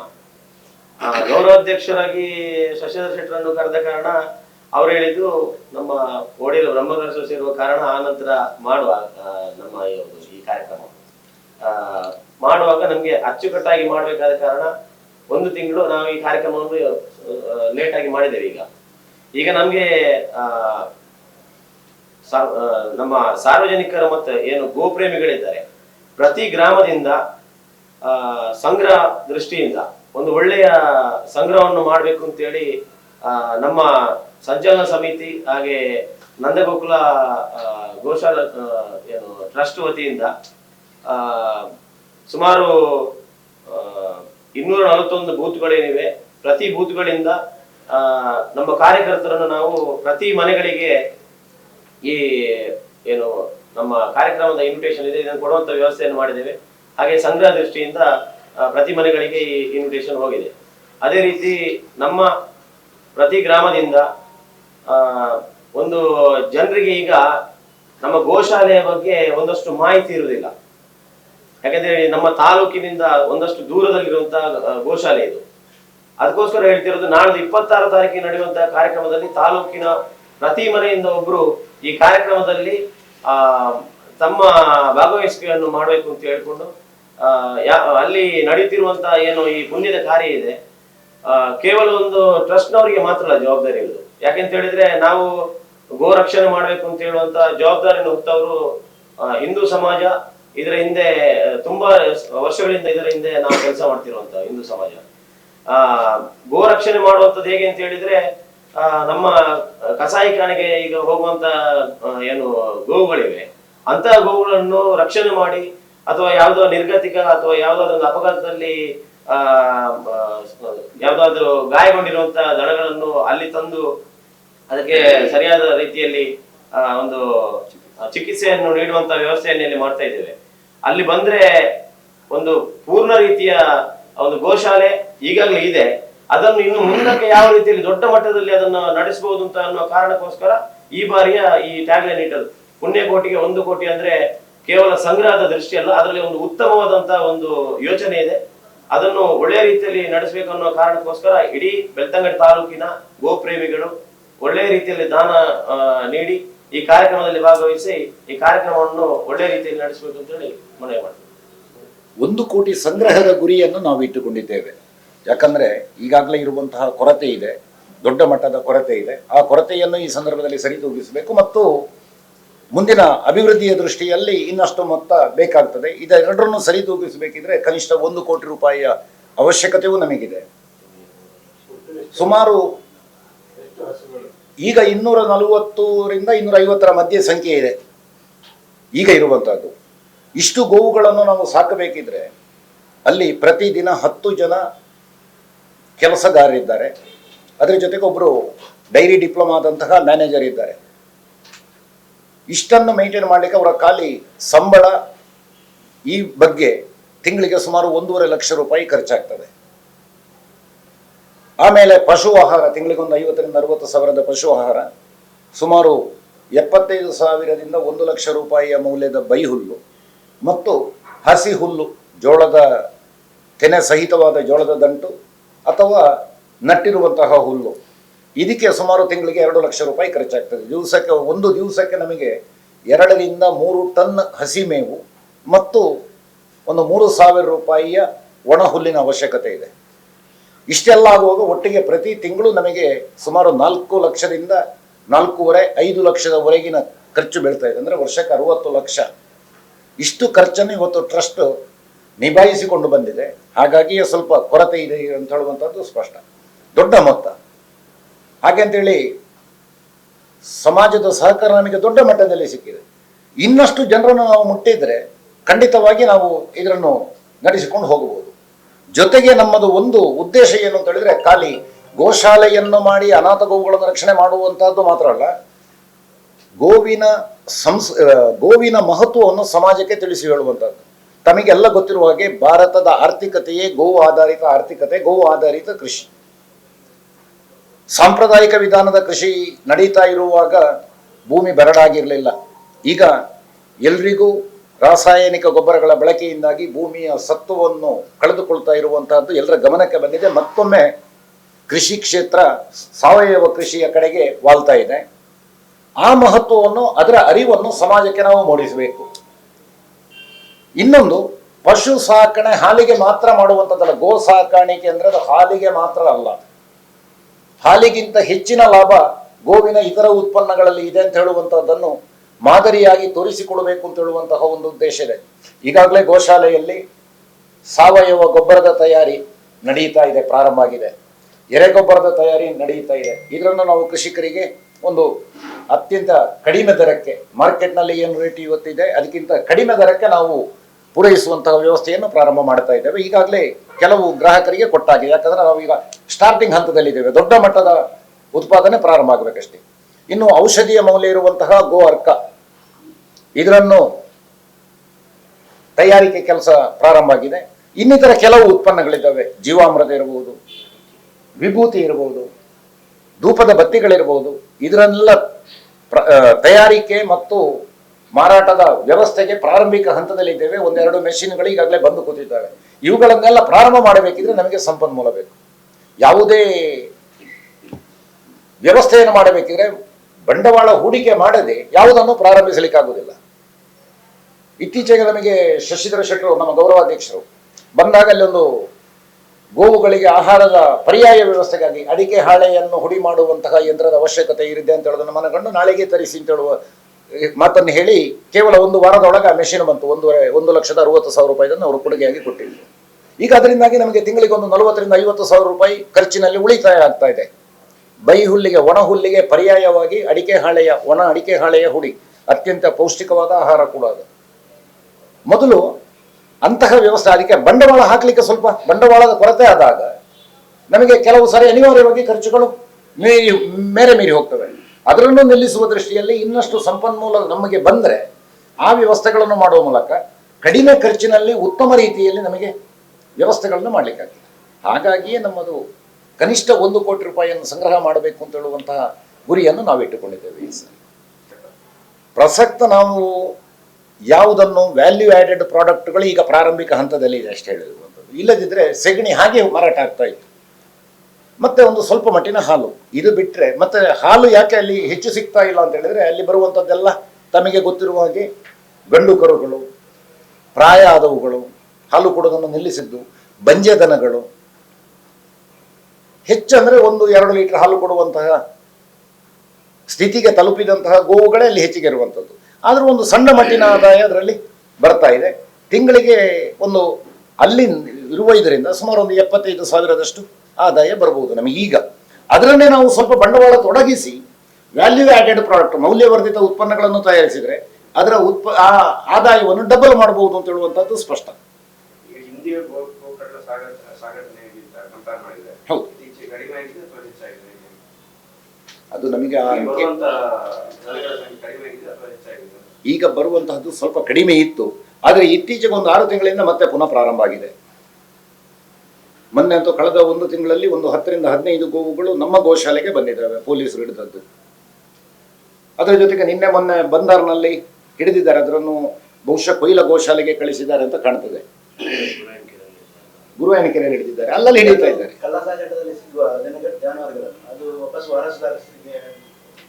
ಗೌರವಾಧ್ಯಕ್ಷರಾಗಿ ಶಶಿಧರ್ ಶೆಟ್ಟರನ್ನು ಕರೆದ ಕಾರಣ ಅವ್ರು ಹೇಳಿದ್ದು ನಮ್ಮ ಓಡಿಯಲು ಬ್ರಹ್ಮಕಲಶ ಸೇರುವ ಕಾರಣ ಆ ನಂತರ ಮಾಡುವ ನಮ್ಮ ಈ ಕಾರ್ಯಕ್ರಮ. ಮಾಡುವಾಗ ನಮ್ಗೆ ಅಚ್ಚುಕಟ್ಟಾಗಿ ಮಾಡಬೇಕಾದ ಕಾರಣ ಒಂದು ತಿಂಗಳು ನಾವು ಈ ಕಾರ್ಯಕ್ರಮವನ್ನು ಲೇಟ್ ಆಗಿ ಮಾಡಿದ್ದೇವೆ ಈಗ. ಈಗ ನಮ್ಗೆ ನಮ್ಮ ಸಾರ್ವಜನಿಕರ ಮತ್ತು ಏನು ಗೋಪ್ರೇಮಿಗಳಿದ್ದಾರೆ, ಪ್ರತಿ ಗ್ರಾಮದಿಂದ ಸಂಗ್ರಹ ದೃಷ್ಟಿಯಿಂದ, ಒಂದು ಒಳ್ಳೆಯ ಸಂಗ್ರಹವನ್ನು ಮಾಡಬೇಕು ಅಂತೇಳಿ ನಮ್ಮ ಸಂಚಾಲನ ಸಮಿತಿ ಹಾಗೆ ನಂದಗೋಕುಲ ಗೋಶಾಲ ಏನು, ಟ್ರಸ್ಟ್ ವತಿಯಿಂದ ಸುಮಾರು ಇನ್ನೂರ ನಲವತ್ತೊಂದು ಬೂತ್ಗಳೇನಿವೆ, ಪ್ರತಿ ಬೂತ್ಗಳಿಂದ ನಮ್ಮ ಕಾರ್ಯಕರ್ತರನ್ನು ನಾವು ಪ್ರತಿ ಮನೆಗಳಿಗೆ ಈ, ಏನು, ನಮ್ಮ ಕಾರ್ಯಕ್ರಮದ ಇನ್ವಿಟೇಷನ್ ಇದೆ, ಇದನ್ನು ಕೊಡುವಂತ ವ್ಯವಸ್ಥೆಯನ್ನು ಮಾಡಿದ್ದೇವೆ. ಹಾಗೆ ಸಂಗ್ರಹ ದೃಷ್ಟಿಯಿಂದ ಪ್ರತಿ ಮನೆಗಳಿಗೆ ಈ ಇನ್ವಿಟೇಷನ್ ಹೋಗಿದೆ. ಅದೇ ರೀತಿ ನಮ್ಮ ಪ್ರತಿ ಗ್ರಾಮದಿಂದ ಒಂದು ಜನರಿಗೆ ಈಗ ನಮ್ಮ ಗೋಶಾಲೆಯ ಬಗ್ಗೆ ಒಂದಷ್ಟು ಮಾಹಿತಿ ಇರುವುದಿಲ್ಲ. ಯಾಕಂದ್ರೆ ನಮ್ಮ ತಾಲೂಕಿನಿಂದ ಒಂದಷ್ಟು ದೂರದಲ್ಲಿರುವಂತಹ ಗೋಶಾಲೆ ಇದು. ಅದಕ್ಕೋಸ್ಕರ ಹೇಳ್ತಿರೋದು ನಾಳೆ ಇಪ್ಪತ್ತಾರು ತಾರೀಕಿಗೆ ನಡೆಯುವಂತಹ ಕಾರ್ಯಕ್ರಮದಲ್ಲಿ ತಾಲೂಕಿನ ಪ್ರತಿ ಮನೆಯಿಂದ ಒಬ್ರು ಈ ಕಾರ್ಯಕ್ರಮದಲ್ಲಿ ಆ ತಮ್ಮ ಭಾಗವಹಿಸಿಕೆಯನ್ನು ಮಾಡಬೇಕು ಅಂತ ಹೇಳ್ಕೊಂಡು ಅಲ್ಲಿ ನಡೆಯುತ್ತಿರುವಂತಹ ಏನು ಈ ಪುಣ್ಯದ ಕಾರ್ಯ ಇದೆ ಆ, ಕೇವಲ ಒಂದು ಟ್ರಸ್ಟ್ ನವರಿಗೆ ಮಾತ್ರ ಅಲ್ಲ ಜವಾಬ್ದಾರಿ ಇರುವುದು. ಯಾಕೆಂತ ಹೇಳಿದ್ರೆ ನಾವು ಗೋ ರಕ್ಷಣೆ ಮಾಡಬೇಕು ಅಂತ ಹೇಳುವಂತ ಜವಾಬ್ದಾರಿಯನ್ನು ಹೊತ್ತವರು ಹಿಂದೂ ಸಮಾಜ ಇದರ ಹಿಂದೆ ತುಂಬಾ ವರ್ಷಗಳಿಂದ ಇದರ ಹಿಂದೆ ನಾವು ಕೆಲಸ ಮಾಡ್ತಿರುವಂತ ಹಿಂದೂ ಸಮಾಜ. ಆ ಗೋ ರಕ್ಷಣೆ ಮಾಡುವಂಥದ್ದು ಹೇಗೆ ಅಂತ ಹೇಳಿದ್ರೆ ಆ, ನಮ್ಮ ಕಸಾಯಿಖಾನೆಗೆ ಈಗ ಹೋಗುವಂತ ಏನು ಗೋವುಗಳಿವೆ. ಅಂತ ಗೋವುಗಳನ್ನು ರಕ್ಷಣೆ ಮಾಡಿ ಅಥವಾ ಯಾವುದೋ ನಿರ್ಗತಿಕ ಅಥವಾ ಯಾವುದಾದ್ರೂ ಅಪಘಾತದಲ್ಲಿ ಆ ಯಾವ್ದಾದ್ರು ಗಾಯಗೊಂಡಿರುವಂತ ದಳಗಳನ್ನು ಅಲ್ಲಿ ತಂದು ಅದಕ್ಕೆ ಸರಿಯಾದ ರೀತಿಯಲ್ಲಿ ಒಂದು ಚಿಕಿತ್ಸೆಯನ್ನು ನೀಡುವಂತ ವ್ಯವಸ್ಥೆಯನ್ನು ಇಲ್ಲಿ ಮಾಡ್ತಾ ಇದ್ದೇವೆ. ಅಲ್ಲಿ ಬಂದ್ರೆ ಒಂದು ಪೂರ್ಣ ರೀತಿಯ ಒಂದು ಗೋಶಾಲೆ ಈಗಾಗಲೇ ಇದೆ. ಅದನ್ನು ಇನ್ನು ಮುಂದಕ್ಕೆ ಯಾವ ರೀತಿಯಲ್ಲಿ ದೊಡ್ಡ ಮಟ್ಟದಲ್ಲಿ ಅದನ್ನು ನಡೆಸಬಹುದು ಅಂತ ಅನ್ನೋ ಕಾರಣಕ್ಕೋಸ್ಕರ ಈ ಬಾರಿಯ ಈ ಟ್ಯಾಗ್ಲೈನ್ ಪುಣ್ಯ ಕೋಟಿಗೆ ಒಂದು ಕೋಟಿ ಅಂದ್ರೆ ಕೇವಲ ಸಂಗ್ರಹದ ದೃಷ್ಟಿಯಲ್ಲ ಅದರಲ್ಲಿ ಒಂದು ಉತ್ತಮವಾದಂತಹ ಒಂದು ಯೋಚನೆ ಇದೆ. ಅದನ್ನು ಒಳ್ಳೆಯ ರೀತಿಯಲ್ಲಿ ನಡೆಸಬೇಕು ಅನ್ನೋ ಕಾರಣಕ್ಕೋಸ್ಕರ ಇಡೀ ಬೆಳ್ತಂಗಡಿ ತಾಲೂಕಿನ ಗೋಪ್ರೇಮಿಗಳು ಒಳ್ಳೆಯ ರೀತಿಯಲ್ಲಿ ದಾನ ನೀಡಿ ಈ ಕಾರ್ಯಕ್ರಮದಲ್ಲಿ ಭಾಗವಹಿಸಿ ಈ ಕಾರ್ಯಕ್ರಮವನ್ನು ಒಳ್ಳೆ ರೀತಿಯಲ್ಲಿ ನಡೆಸಬೇಕು ಅಂತ ಹೇಳಿ ಮನವಿ ಮಾಡ್ತೀವಿ ಒಂದು ಕೋಟಿ ಸಂಗ್ರಹದ ಗುರಿಯನ್ನು ನಾವು ಇಟ್ಟುಕೊಂಡಿದ್ದೇವೆ. ಯಾಕಂದ್ರೆ ಈಗಾಗಲೇ ಇರುವಂತಹ ಕೊರತೆ ಇದೆ ದೊಡ್ಡ ಮಟ್ಟದ ಕೊರತೆ ಇದೆ. ಆ ಕೊರತೆಯನ್ನು ಈ ಸಂದರ್ಭದಲ್ಲಿ ಸರಿದೂಗಿಸಬೇಕು ಮತ್ತು ಮುಂದಿನ ಅಭಿವೃದ್ಧಿಯ ದೃಷ್ಟಿಯಲ್ಲಿ ಇನ್ನಷ್ಟು ಮೊತ್ತ ಬೇಕಾಗ್ತದೆ. ಇದೆರಡರನ್ನು ಸರಿದೂಗಿಸಬೇಕಿದ್ರೆ ಕನಿಷ್ಠ ಒಂದು ಕೋಟಿ ರೂಪಾಯಿಯ ಅವಶ್ಯಕತೆಯೂ ನಮಗಿದೆ. ಸುಮಾರು ಈಗ ಇನ್ನೂರ ನಲವತ್ತರಿಂದ ಇನ್ನೂರ ಐವತ್ತರ ಮಧ್ಯೆ ಸಂಖ್ಯೆ ಇದೆ. ಈಗ ಇರುವಂತಹದ್ದು. ಇಷ್ಟು ಗೋವುಗಳನ್ನು ನಾವು ಸಾಕಬೇಕಿದ್ರೆ ಅಲ್ಲಿ ಪ್ರತಿದಿನ ಹತ್ತು ಜನ ಕೆಲಸಗಾರರಿದ್ದಾರೆ. ಅದರ ಜೊತೆಗೆ ಒಬ್ಬರು ಡೈರಿ ಡಿಪ್ಲೊಮಾದಂತಹ ಮ್ಯಾನೇಜರ್ ಇದ್ದಾರೆ. ಇಷ್ಟನ್ನು ಮೇಂಟೈನ್ ಮಾಡಲಿಕ್ಕೆ ಅವರ ಖಾಲಿ ಸಂಬಳ ಈ ಬಗ್ಗೆ ತಿಂಗಳಿಗೆ ಸುಮಾರು ಒಂದೂವರೆ ಲಕ್ಷ ರೂಪಾಯಿ ಖರ್ಚಾಗ್ತದೆ. ಆಮೇಲೆ ಪಶು ಆಹಾರ ತಿಂಗಳಿಗೆ ಒಂದು ಐವತ್ತರಿಂದ ಅರವತ್ತು ಸಾವಿರದ ಪಶು ಆಹಾರ, ಸುಮಾರು ಎಪ್ಪತ್ತೈದು ಸಾವಿರದಿಂದ ಒಂದು ಲಕ್ಷ ರೂಪಾಯಿಯ ಮೌಲ್ಯದ ಬೈ ಹುಲ್ಲು ಮತ್ತು ಹಸಿ ಹುಲ್ಲು ಜೋಳದ ತೆನೆ ಸಹಿತವಾದ ಜೋಳದ ದಂಟು ಅಥವಾ ನಟ್ಟಿರುವಂತಹ ಹುಲ್ಲು. ಇದಕ್ಕೆ ಸುಮಾರು ತಿಂಗಳಿಗೆ ಎರಡು ಲಕ್ಷ ರೂಪಾಯಿ ಖರ್ಚಾಗ್ತದೆ. ದಿವಸಕ್ಕೆ, ಒಂದು ದಿವಸಕ್ಕೆ ನಮಗೆ ಎರಡರಿಂದ ಮೂರು ಟನ್ ಹಸಿ ಮೇವು ಮತ್ತು ಒಂದು ಮೂರು ಸಾವಿರ ರೂಪಾಯಿಯ ಒಣ ಹುಲ್ಲಿನ ಅವಶ್ಯಕತೆ ಇದೆ. ಇಷ್ಟೆಲ್ಲ ಆಗುವಾಗ ಒಟ್ಟಿಗೆ ಪ್ರತಿ ತಿಂಗಳು ನಮಗೆ ಸುಮಾರು ನಾಲ್ಕು ಲಕ್ಷದಿಂದ ನಾಲ್ಕೂವರೆ, ಐದು ಲಕ್ಷದವರೆಗಿನ ಖರ್ಚು ಬೀಳ್ತಾ ಇದೆ. ಅಂದರೆ ವರ್ಷಕ್ಕೆ ಅರುವತ್ತು ಲಕ್ಷ. ಇಷ್ಟು ಖರ್ಚನ್ನು ಇವತ್ತು ಟ್ರಸ್ಟ್ ನಿಭಾಯಿಸಿಕೊಂಡು ಬಂದಿದೆ. ಹಾಗಾಗಿ ಸ್ವಲ್ಪ ಕೊರತೆ ಇದೆ ಅಂತ ಹೇಳುವಂಥದ್ದು ಸ್ಪಷ್ಟ. ದೊಡ್ಡ ಮೊತ್ತ. ಹಾಗೆ ಅಂತೇಳಿ ಸಮಾಜದ ಸಹಕಾರ ನಮಗೆ ದೊಡ್ಡ ಮಟ್ಟದಲ್ಲಿ ಸಿಕ್ಕಿದೆ. ಇನ್ನಷ್ಟು ಜನರನ್ನು ನಾವು ಮುಟ್ಟಿದ್ರೆ ಖಂಡಿತವಾಗಿ ನಾವು ಇದನ್ನು ನಡೆಸಿಕೊಂಡು ಹೋಗಬಹುದು. ಜೊತೆಗೆ ನಮ್ಮದು ಒಂದು ಉದ್ದೇಶ ಏನು ಅಂತ ಹೇಳಿದ್ರೆ ಖಾಲಿ ಗೋಶಾಲೆಯನ್ನು ಮಾಡಿ ಅನಾಥ ಗೋವುಗಳನ್ನು ರಕ್ಷಣೆ ಮಾಡುವಂತಹದ್ದು ಮಾತ್ರ ಅಲ್ಲ, ಗೋವಿನ ಸಂಸ್ ಗೋವಿನ ಮಹತ್ವವನ್ನು ಸಮಾಜಕ್ಕೆ ತಿಳಿಸಿ ಹೇಳುವಂಥದ್ದು ತಮಗೆಲ್ಲ ಗೊತ್ತಿರುವ ಹಾಗೆ ಭಾರತದ ಆರ್ಥಿಕತೆಯೇ ಗೋ ಆಧಾರಿತ ಆರ್ಥಿಕತೆ, ಗೋವು ಆಧಾರಿತ ಕೃಷಿ. ಸಾಂಪ್ರದಾಯಿಕ ವಿಧಾನದ ಕೃಷಿ ನಡೀತಾ ಇರುವಾಗ ಭೂಮಿ ಬರಡಾಗಿರಲಿಲ್ಲ. ಈಗ ಎಲ್ರಿಗೂ ರಾಸಾಯನಿಕ ಗೊಬ್ಬರಗಳ ಬಳಕೆಯಿಂದಾಗಿ ಭೂಮಿಯ ಸತ್ವವನ್ನು ಕಳೆದುಕೊಳ್ತಾ ಇರುವಂತಹದ್ದು ಎಲ್ಲರ ಗಮನಕ್ಕೆ ಬಂದಿದೆ. ಮತ್ತೊಮ್ಮೆ ಕೃಷಿ ಕ್ಷೇತ್ರ ಸಾವಯವ ಕೃಷಿಯ ಕಡೆಗೆ ವಾಲ್ತಾ ಇದೆ. ಆ ಮಹತ್ವವನ್ನು, ಅದರ ಅರಿವನ್ನು ಸಮಾಜಕ್ಕೆ ನಾವು ಮೂಡಿಸಬೇಕು. ಇನ್ನೊಂದು, ಪಶು ಸಾಕಣೆ ಹಾಲಿಗೆ ಮಾತ್ರ ಮಾಡುವಂಥದ್ದಲ್ಲ ಗೋ ಸಾಕಾಣಿಕೆ ಅಂದ್ರೆ ಅದು ಹಾಲಿಗೆ ಮಾತ್ರ ಅಲ್ಲ. ಹಾಲಿಗಿಂತ ಹೆಚ್ಚಿನ ಲಾಭ ಗೋವಿನ ಇತರ ಉತ್ಪನ್ನಗಳಲ್ಲಿ ಇದೆ ಅಂತ ಹೇಳುವಂತಹದ್ದನ್ನು ಮಾದರಿಯಾಗಿ ತೋರಿಸಿಕೊಡಬೇಕು ಅಂತ ಹೇಳುವಂತಹ ಒಂದು ಉದ್ದೇಶ ಇದೆ. ಈಗಾಗಲೇ ಗೋಶಾಲೆಯಲ್ಲಿ ಸಾವಯವ ಗೊಬ್ಬರದ ತಯಾರಿ ನಡೀತಾ ಇದೆ, ಪ್ರಾರಂಭ ಆಗಿದೆ. ಎರೆಗೊಬ್ಬರದ ತಯಾರಿ ನಡೆಯುತ್ತಾ ಇದೆ. ಇದರನ್ನು ನಾವು ಕೃಷಿಕರಿಗೆ ಒಂದು ಅತ್ಯಂತ ಕಡಿಮೆ ದರಕ್ಕೆ, ಮಾರ್ಕೆಟ್ನಲ್ಲಿ ಏನು ರೇಟ್ ಇವತ್ತಿದೆ, ಅದಕ್ಕಿಂತ ಕಡಿಮೆ ದರಕ್ಕೆ ನಾವು ಪೂರೈಸುವಂತಹ ವ್ಯವಸ್ಥೆಯನ್ನು ಪ್ರಾರಂಭ ಮಾಡ್ತಾ ಇದ್ದೇವೆ. ಈಗಾಗಲೇ ಕೆಲವು ಗ್ರಾಹಕರಿಗೆ ಕೊಟ್ಟಾಗಿದೆ. ಯಾಕಂದ್ರೆ ನಾವು ಈಗ ಸ್ಟಾರ್ಟಿಂಗ್ ಹಂತದಲ್ಲಿದ್ದೇವೆ. ದೊಡ್ಡ ಮಟ್ಟದ ಉತ್ಪಾದನೆ ಪ್ರಾರಂಭ ಆಗಬೇಕಷ್ಟೇ. ಇನ್ನು ಔಷಧಿಯ ಮೌಲ್ಯ ಇರುವಂತಹ ಗೋ ಅರ್ಕ ಇದರನ್ನು ತಯಾರಿಕೆ ಕೆಲಸ ಪ್ರಾರಂಭ ಆಗಿದೆ. ಇನ್ನಿತರ ಕೆಲವು ಉತ್ಪನ್ನಗಳಿದ್ದಾವೆ. ಜೀವಾಮೃತ ಇರಬಹುದು ವಿಭೂತಿ ಇರಬಹುದು ಧೂಪದ ಬತ್ತಿಗಳಿರಬಹುದು ಇದರೆಲ್ಲ ಪ್ರ ತಯಾರಿಕೆ ಮತ್ತು ಮಾರಾಟದ ವ್ಯವಸ್ಥೆಗೆ ಪ್ರಾರಂಭಿಕ ಹಂತದಲ್ಲಿದ್ದೇವೆ. ಒಂದೆರಡು ಮೆಷಿನ್ಗಳು ಈಗಾಗಲೇ ಬಂದು ಕೂತಿದ್ದಾವೆ. ಇವುಗಳನ್ನೆಲ್ಲ ಪ್ರಾರಂಭ ಮಾಡಬೇಕಿದ್ರೆ ನಮಗೆ ಸಂಪನ್ಮೂಲ ಬೇಕು. ಯಾವುದೇ ವ್ಯವಸ್ಥೆಯನ್ನು ಮಾಡಬೇಕಿದ್ರೆ ಬಂಡವಾಳ ಹೂಡಿಕೆ ಮಾಡದೆ ಯಾವುದನ್ನು ಪ್ರಾರಂಭಿಸಲಿಕ್ಕಾಗುವುದಿಲ್ಲ. ಇತ್ತೀಚೆಗೆ ನಮಗೆ ಶಶಿಧರ ಶೆಟ್ಟರು, ನಮ್ಮ ಗೌರವಾಧ್ಯಕ್ಷರು ಬಂದಾಗ ಅಲ್ಲೊಂದು ಗೋವುಗಳಿಗೆ ಆಹಾರದ ಪರ್ಯಾಯ ವ್ಯವಸ್ಥೆಗಾಗಿ ಅಡಿಕೆ ಹಾಳೆಯನ್ನು ಹುಡಿ ಮಾಡುವಂತಹ ಯಂತ್ರದ ಅವಶ್ಯಕತೆ ಇರಿದೆ ಅಂತ ಹೇಳೋದನ್ನು ಮನಗಂಡು ನಾಳೆಗೆ ತರಿಸಿ ಅಂತ ಹೇಳುವ ಮಾತನ್ನು ಹೇಳಿ ಕೇವಲ ಒಂದು ವಾರದೊಳಗೆ ಆ ಮೆಷಿನ್ ಬಂತು. ಒಂದೂವರೆ, ಒಂದು ಲಕ್ಷದ ಅರವತ್ತು ಸಾವಿರ ರೂಪಾಯಿಯನ್ನು ಅವರು ಕೊಡುಗೆಯಾಗಿ ಕೊಟ್ಟಿದ್ದರು ಈಗ ಅದರಿಂದಾಗಿ ನಮಗೆ ತಿಂಗಳಿಗೆ ಒಂದು ನಲವತ್ತರಿಂದ ಐವತ್ತು ಸಾವಿರ ರೂಪಾಯಿ ಖರ್ಚಿನಲ್ಲಿ ಉಳಿತಾಯ ಆಗ್ತಾ ಇದೆ. ಬೈ ಹುಲ್ಲಿಗೆ ಒಣ ಹುಲ್ಲಿಗೆ ಪರ್ಯಾಯವಾಗಿ ಅಡಿಕೆ ಹಾಳೆಯ, ಒಣ ಅಡಿಕೆ ಹಾಳೆಯ ಹುಡಿ, ಅತ್ಯಂತ ಪೌಷ್ಟಿಕವಾದ ಆಹಾರ ಕೂಡ ಅದು. ಮೊದಲು ಅಂತಹ ವ್ಯವಸ್ಥೆ, ಅದಕ್ಕೆ ಬಂಡವಾಳ ಹಾಕಲಿಕ್ಕೆ ಸ್ವಲ್ಪ ಬಂಡವಾಳದ ಕೊರತೆ ಆದಾಗ ನಮಗೆ ಕೆಲವು ಸಾರಿ ಅನಿವಾರ್ಯವಾಗಿ ಖರ್ಚುಗಳು ಮೀರಿ, ಮೇರೆ ಮೀರಿ ಹೋಗ್ತವೆ. ಅದರನ್ನು ನಿಲ್ಲಿಸುವ ದೃಷ್ಟಿಯಲ್ಲಿ ಇನ್ನಷ್ಟು ಸಂಪನ್ಮೂಲ ನಮಗೆ ಬಂದರೆ ಆ ವ್ಯವಸ್ಥೆಗಳನ್ನು ಮಾಡುವ ಮೂಲಕ ಕಡಿಮೆ ಖರ್ಚಿನಲ್ಲಿ ಉತ್ತಮ ರೀತಿಯಲ್ಲಿ ನಮಗೆ ವ್ಯವಸ್ಥೆಗಳನ್ನು ಮಾಡಲಿಕ್ಕಾಗ್ತದೆ. ಹಾಗಾಗಿಯೇ ನಮ್ಮದು ಕನಿಷ್ಠ ಒಂದು ಕೋಟಿ ರೂಪಾಯಿಯನ್ನು ಸಂಗ್ರಹ ಮಾಡಬೇಕು ಅಂತ ಹೇಳುವಂತಹ ಗುರಿಯನ್ನು ನಾವು ಇಟ್ಟುಕೊಂಡಿದ್ದೇವೆ ಪ್ರಸಕ್ತ ನಾವು ಯಾವುದನ್ನು ವ್ಯಾಲ್ಯೂ ಆ್ಯಡೆಡ್ ಪ್ರಾಡಕ್ಟ್ಗಳು ಈಗ ಪ್ರಾರಂಭಿಕ ಹಂತದಲ್ಲಿ ಇದೆ ಅಷ್ಟೇ ಹೇಳಿರುವಂಥದ್ದು ಇಲ್ಲದಿದ್ದರೆ ಸೆಗಣಿ ಹಾಗೆ ಮಾರಾಟ ಆಗ್ತಾ ಇತ್ತು. ಮತ್ತೆ ಒಂದು ಸ್ವಲ್ಪ ಮಟ್ಟಿನ ಹಾಲು. ಇದು ಬಿಟ್ಟರೆ ಮತ್ತೆ ಹಾಲು ಯಾಕೆ ಅಲ್ಲಿ ಹೆಚ್ಚು ಸಿಗ್ತಾ ಇಲ್ಲ ಅಂತ ಹೇಳಿದ್ರೆ ಅಲ್ಲಿ ಬರುವಂಥದ್ದೆಲ್ಲ ತಮಗೆ ಗೊತ್ತಿರುವ ಹಾಗೆ ಗಂಡು ಕರುಗಳು, ಪ್ರಾಯ ಆದವುಗಳು, ಹಾಲು ಕೊಡೋದನ್ನು ನಿಲ್ಲಿಸಿದ್ದು, ಬಂಜೆ ದನಗಳು ಹೆಚ್ಚಂದ್ರೆ ಒಂದು ಎರಡು ಲೀಟರ್ ಹಾಲು ಕೊಡುವಂತಹ ಸ್ಥಿತಿಗೆ ತಲುಪಿದಂತಹ ಗೋವುಗಳೇ ಅಲ್ಲಿ ಹೆಚ್ಚಿಗೆ ಇರುವಂಥದ್ದು ಆದರೂ ಒಂದು ಸಣ್ಣ ಮಟ್ಟಿನ ಆದಾಯ ಅದರಲ್ಲಿ ಬರ್ತಾ ಇದೆ. ತಿಂಗಳಿಗೆ ಒಂದು ಅಲ್ಲಿ ಇರುವ ಇದರಿಂದ ಸುಮಾರು ಒಂದು ಎಪ್ಪತ್ತೈದು ಸಾವಿರದಷ್ಟು ಆದಾಯ ಬರಬಹುದು ನಮಗೆ ಈಗ. ಅದರನ್ನೇ ನಾವು ಸ್ವಲ್ಪ ಬಂಡವಾಳ ತೊಡಗಿಸಿ ವ್ಯಾಲ್ಯೂ ಆ್ಯಡೆಡ್ ಪ್ರಾಡಕ್ಟ್ ಮೌಲ್ಯವರ್ಧಿತ ಉತ್ಪನ್ನಗಳನ್ನು ತಯಾರಿಸಿದರೆ ಅದರ ಉತ್ಪ ಆ ಆದಾಯವನ್ನು ಡಬಲ್ ಮಾಡಬಹುದು ಅಂತ ಹೇಳುವಂಥದ್ದು ಸ್ಪಷ್ಟ. ಹೌದು. ಅದು ನಮಗೆ ಈಗ ಬರುವಂತಹದ್ದು ಸ್ವಲ್ಪ ಕಡಿಮೆ ಇತ್ತು. ಆದರೆ ಇತ್ತೀಚೆಗೆ ಒಂದು ಆರು ತಿಂಗಳಿಂದ ಮತ್ತೆ ಪುನಃ ಪ್ರಾರಂಭ ಆಗಿದೆ. ಮೊನ್ನೆ ಅಂತೂ ಕಳೆದ ಒಂದು ತಿಂಗಳಲ್ಲಿ ಒಂದು ಹತ್ತರಿಂದ ಹದಿನೈದು ಗೋವುಗಳು ನಮ್ಮ ಗೋಶಾಲೆಗೆ ಬಂದಿದ್ದಾವೆ ಪೊಲೀಸರು ಹಿಡಿದದ್ದು. ಅದರ ಜೊತೆಗೆ ನಿನ್ನೆ ಮೊನ್ನೆ ಬಂದಾರ್ನಲ್ಲಿ ಹಿಡಿದಿದ್ದಾರೆ ಅದರನ್ನು ಬಹುಶಃ ಕೊಯ್ಲ ಗೋಶಾಲೆಗೆ ಕಳಿಸಿದ್ದಾರೆ ಅಂತ ಕಾಣ್ತದೆ. ಗುರುವಾಯನಕೆರೆಯಲ್ಲಿ ಹಿಡಿದಿದ್ದಾರೆ ಅಲ್ಲಲ್ಲಿ ಹಿಡಿತಾ ಇದ್ದಾರೆ.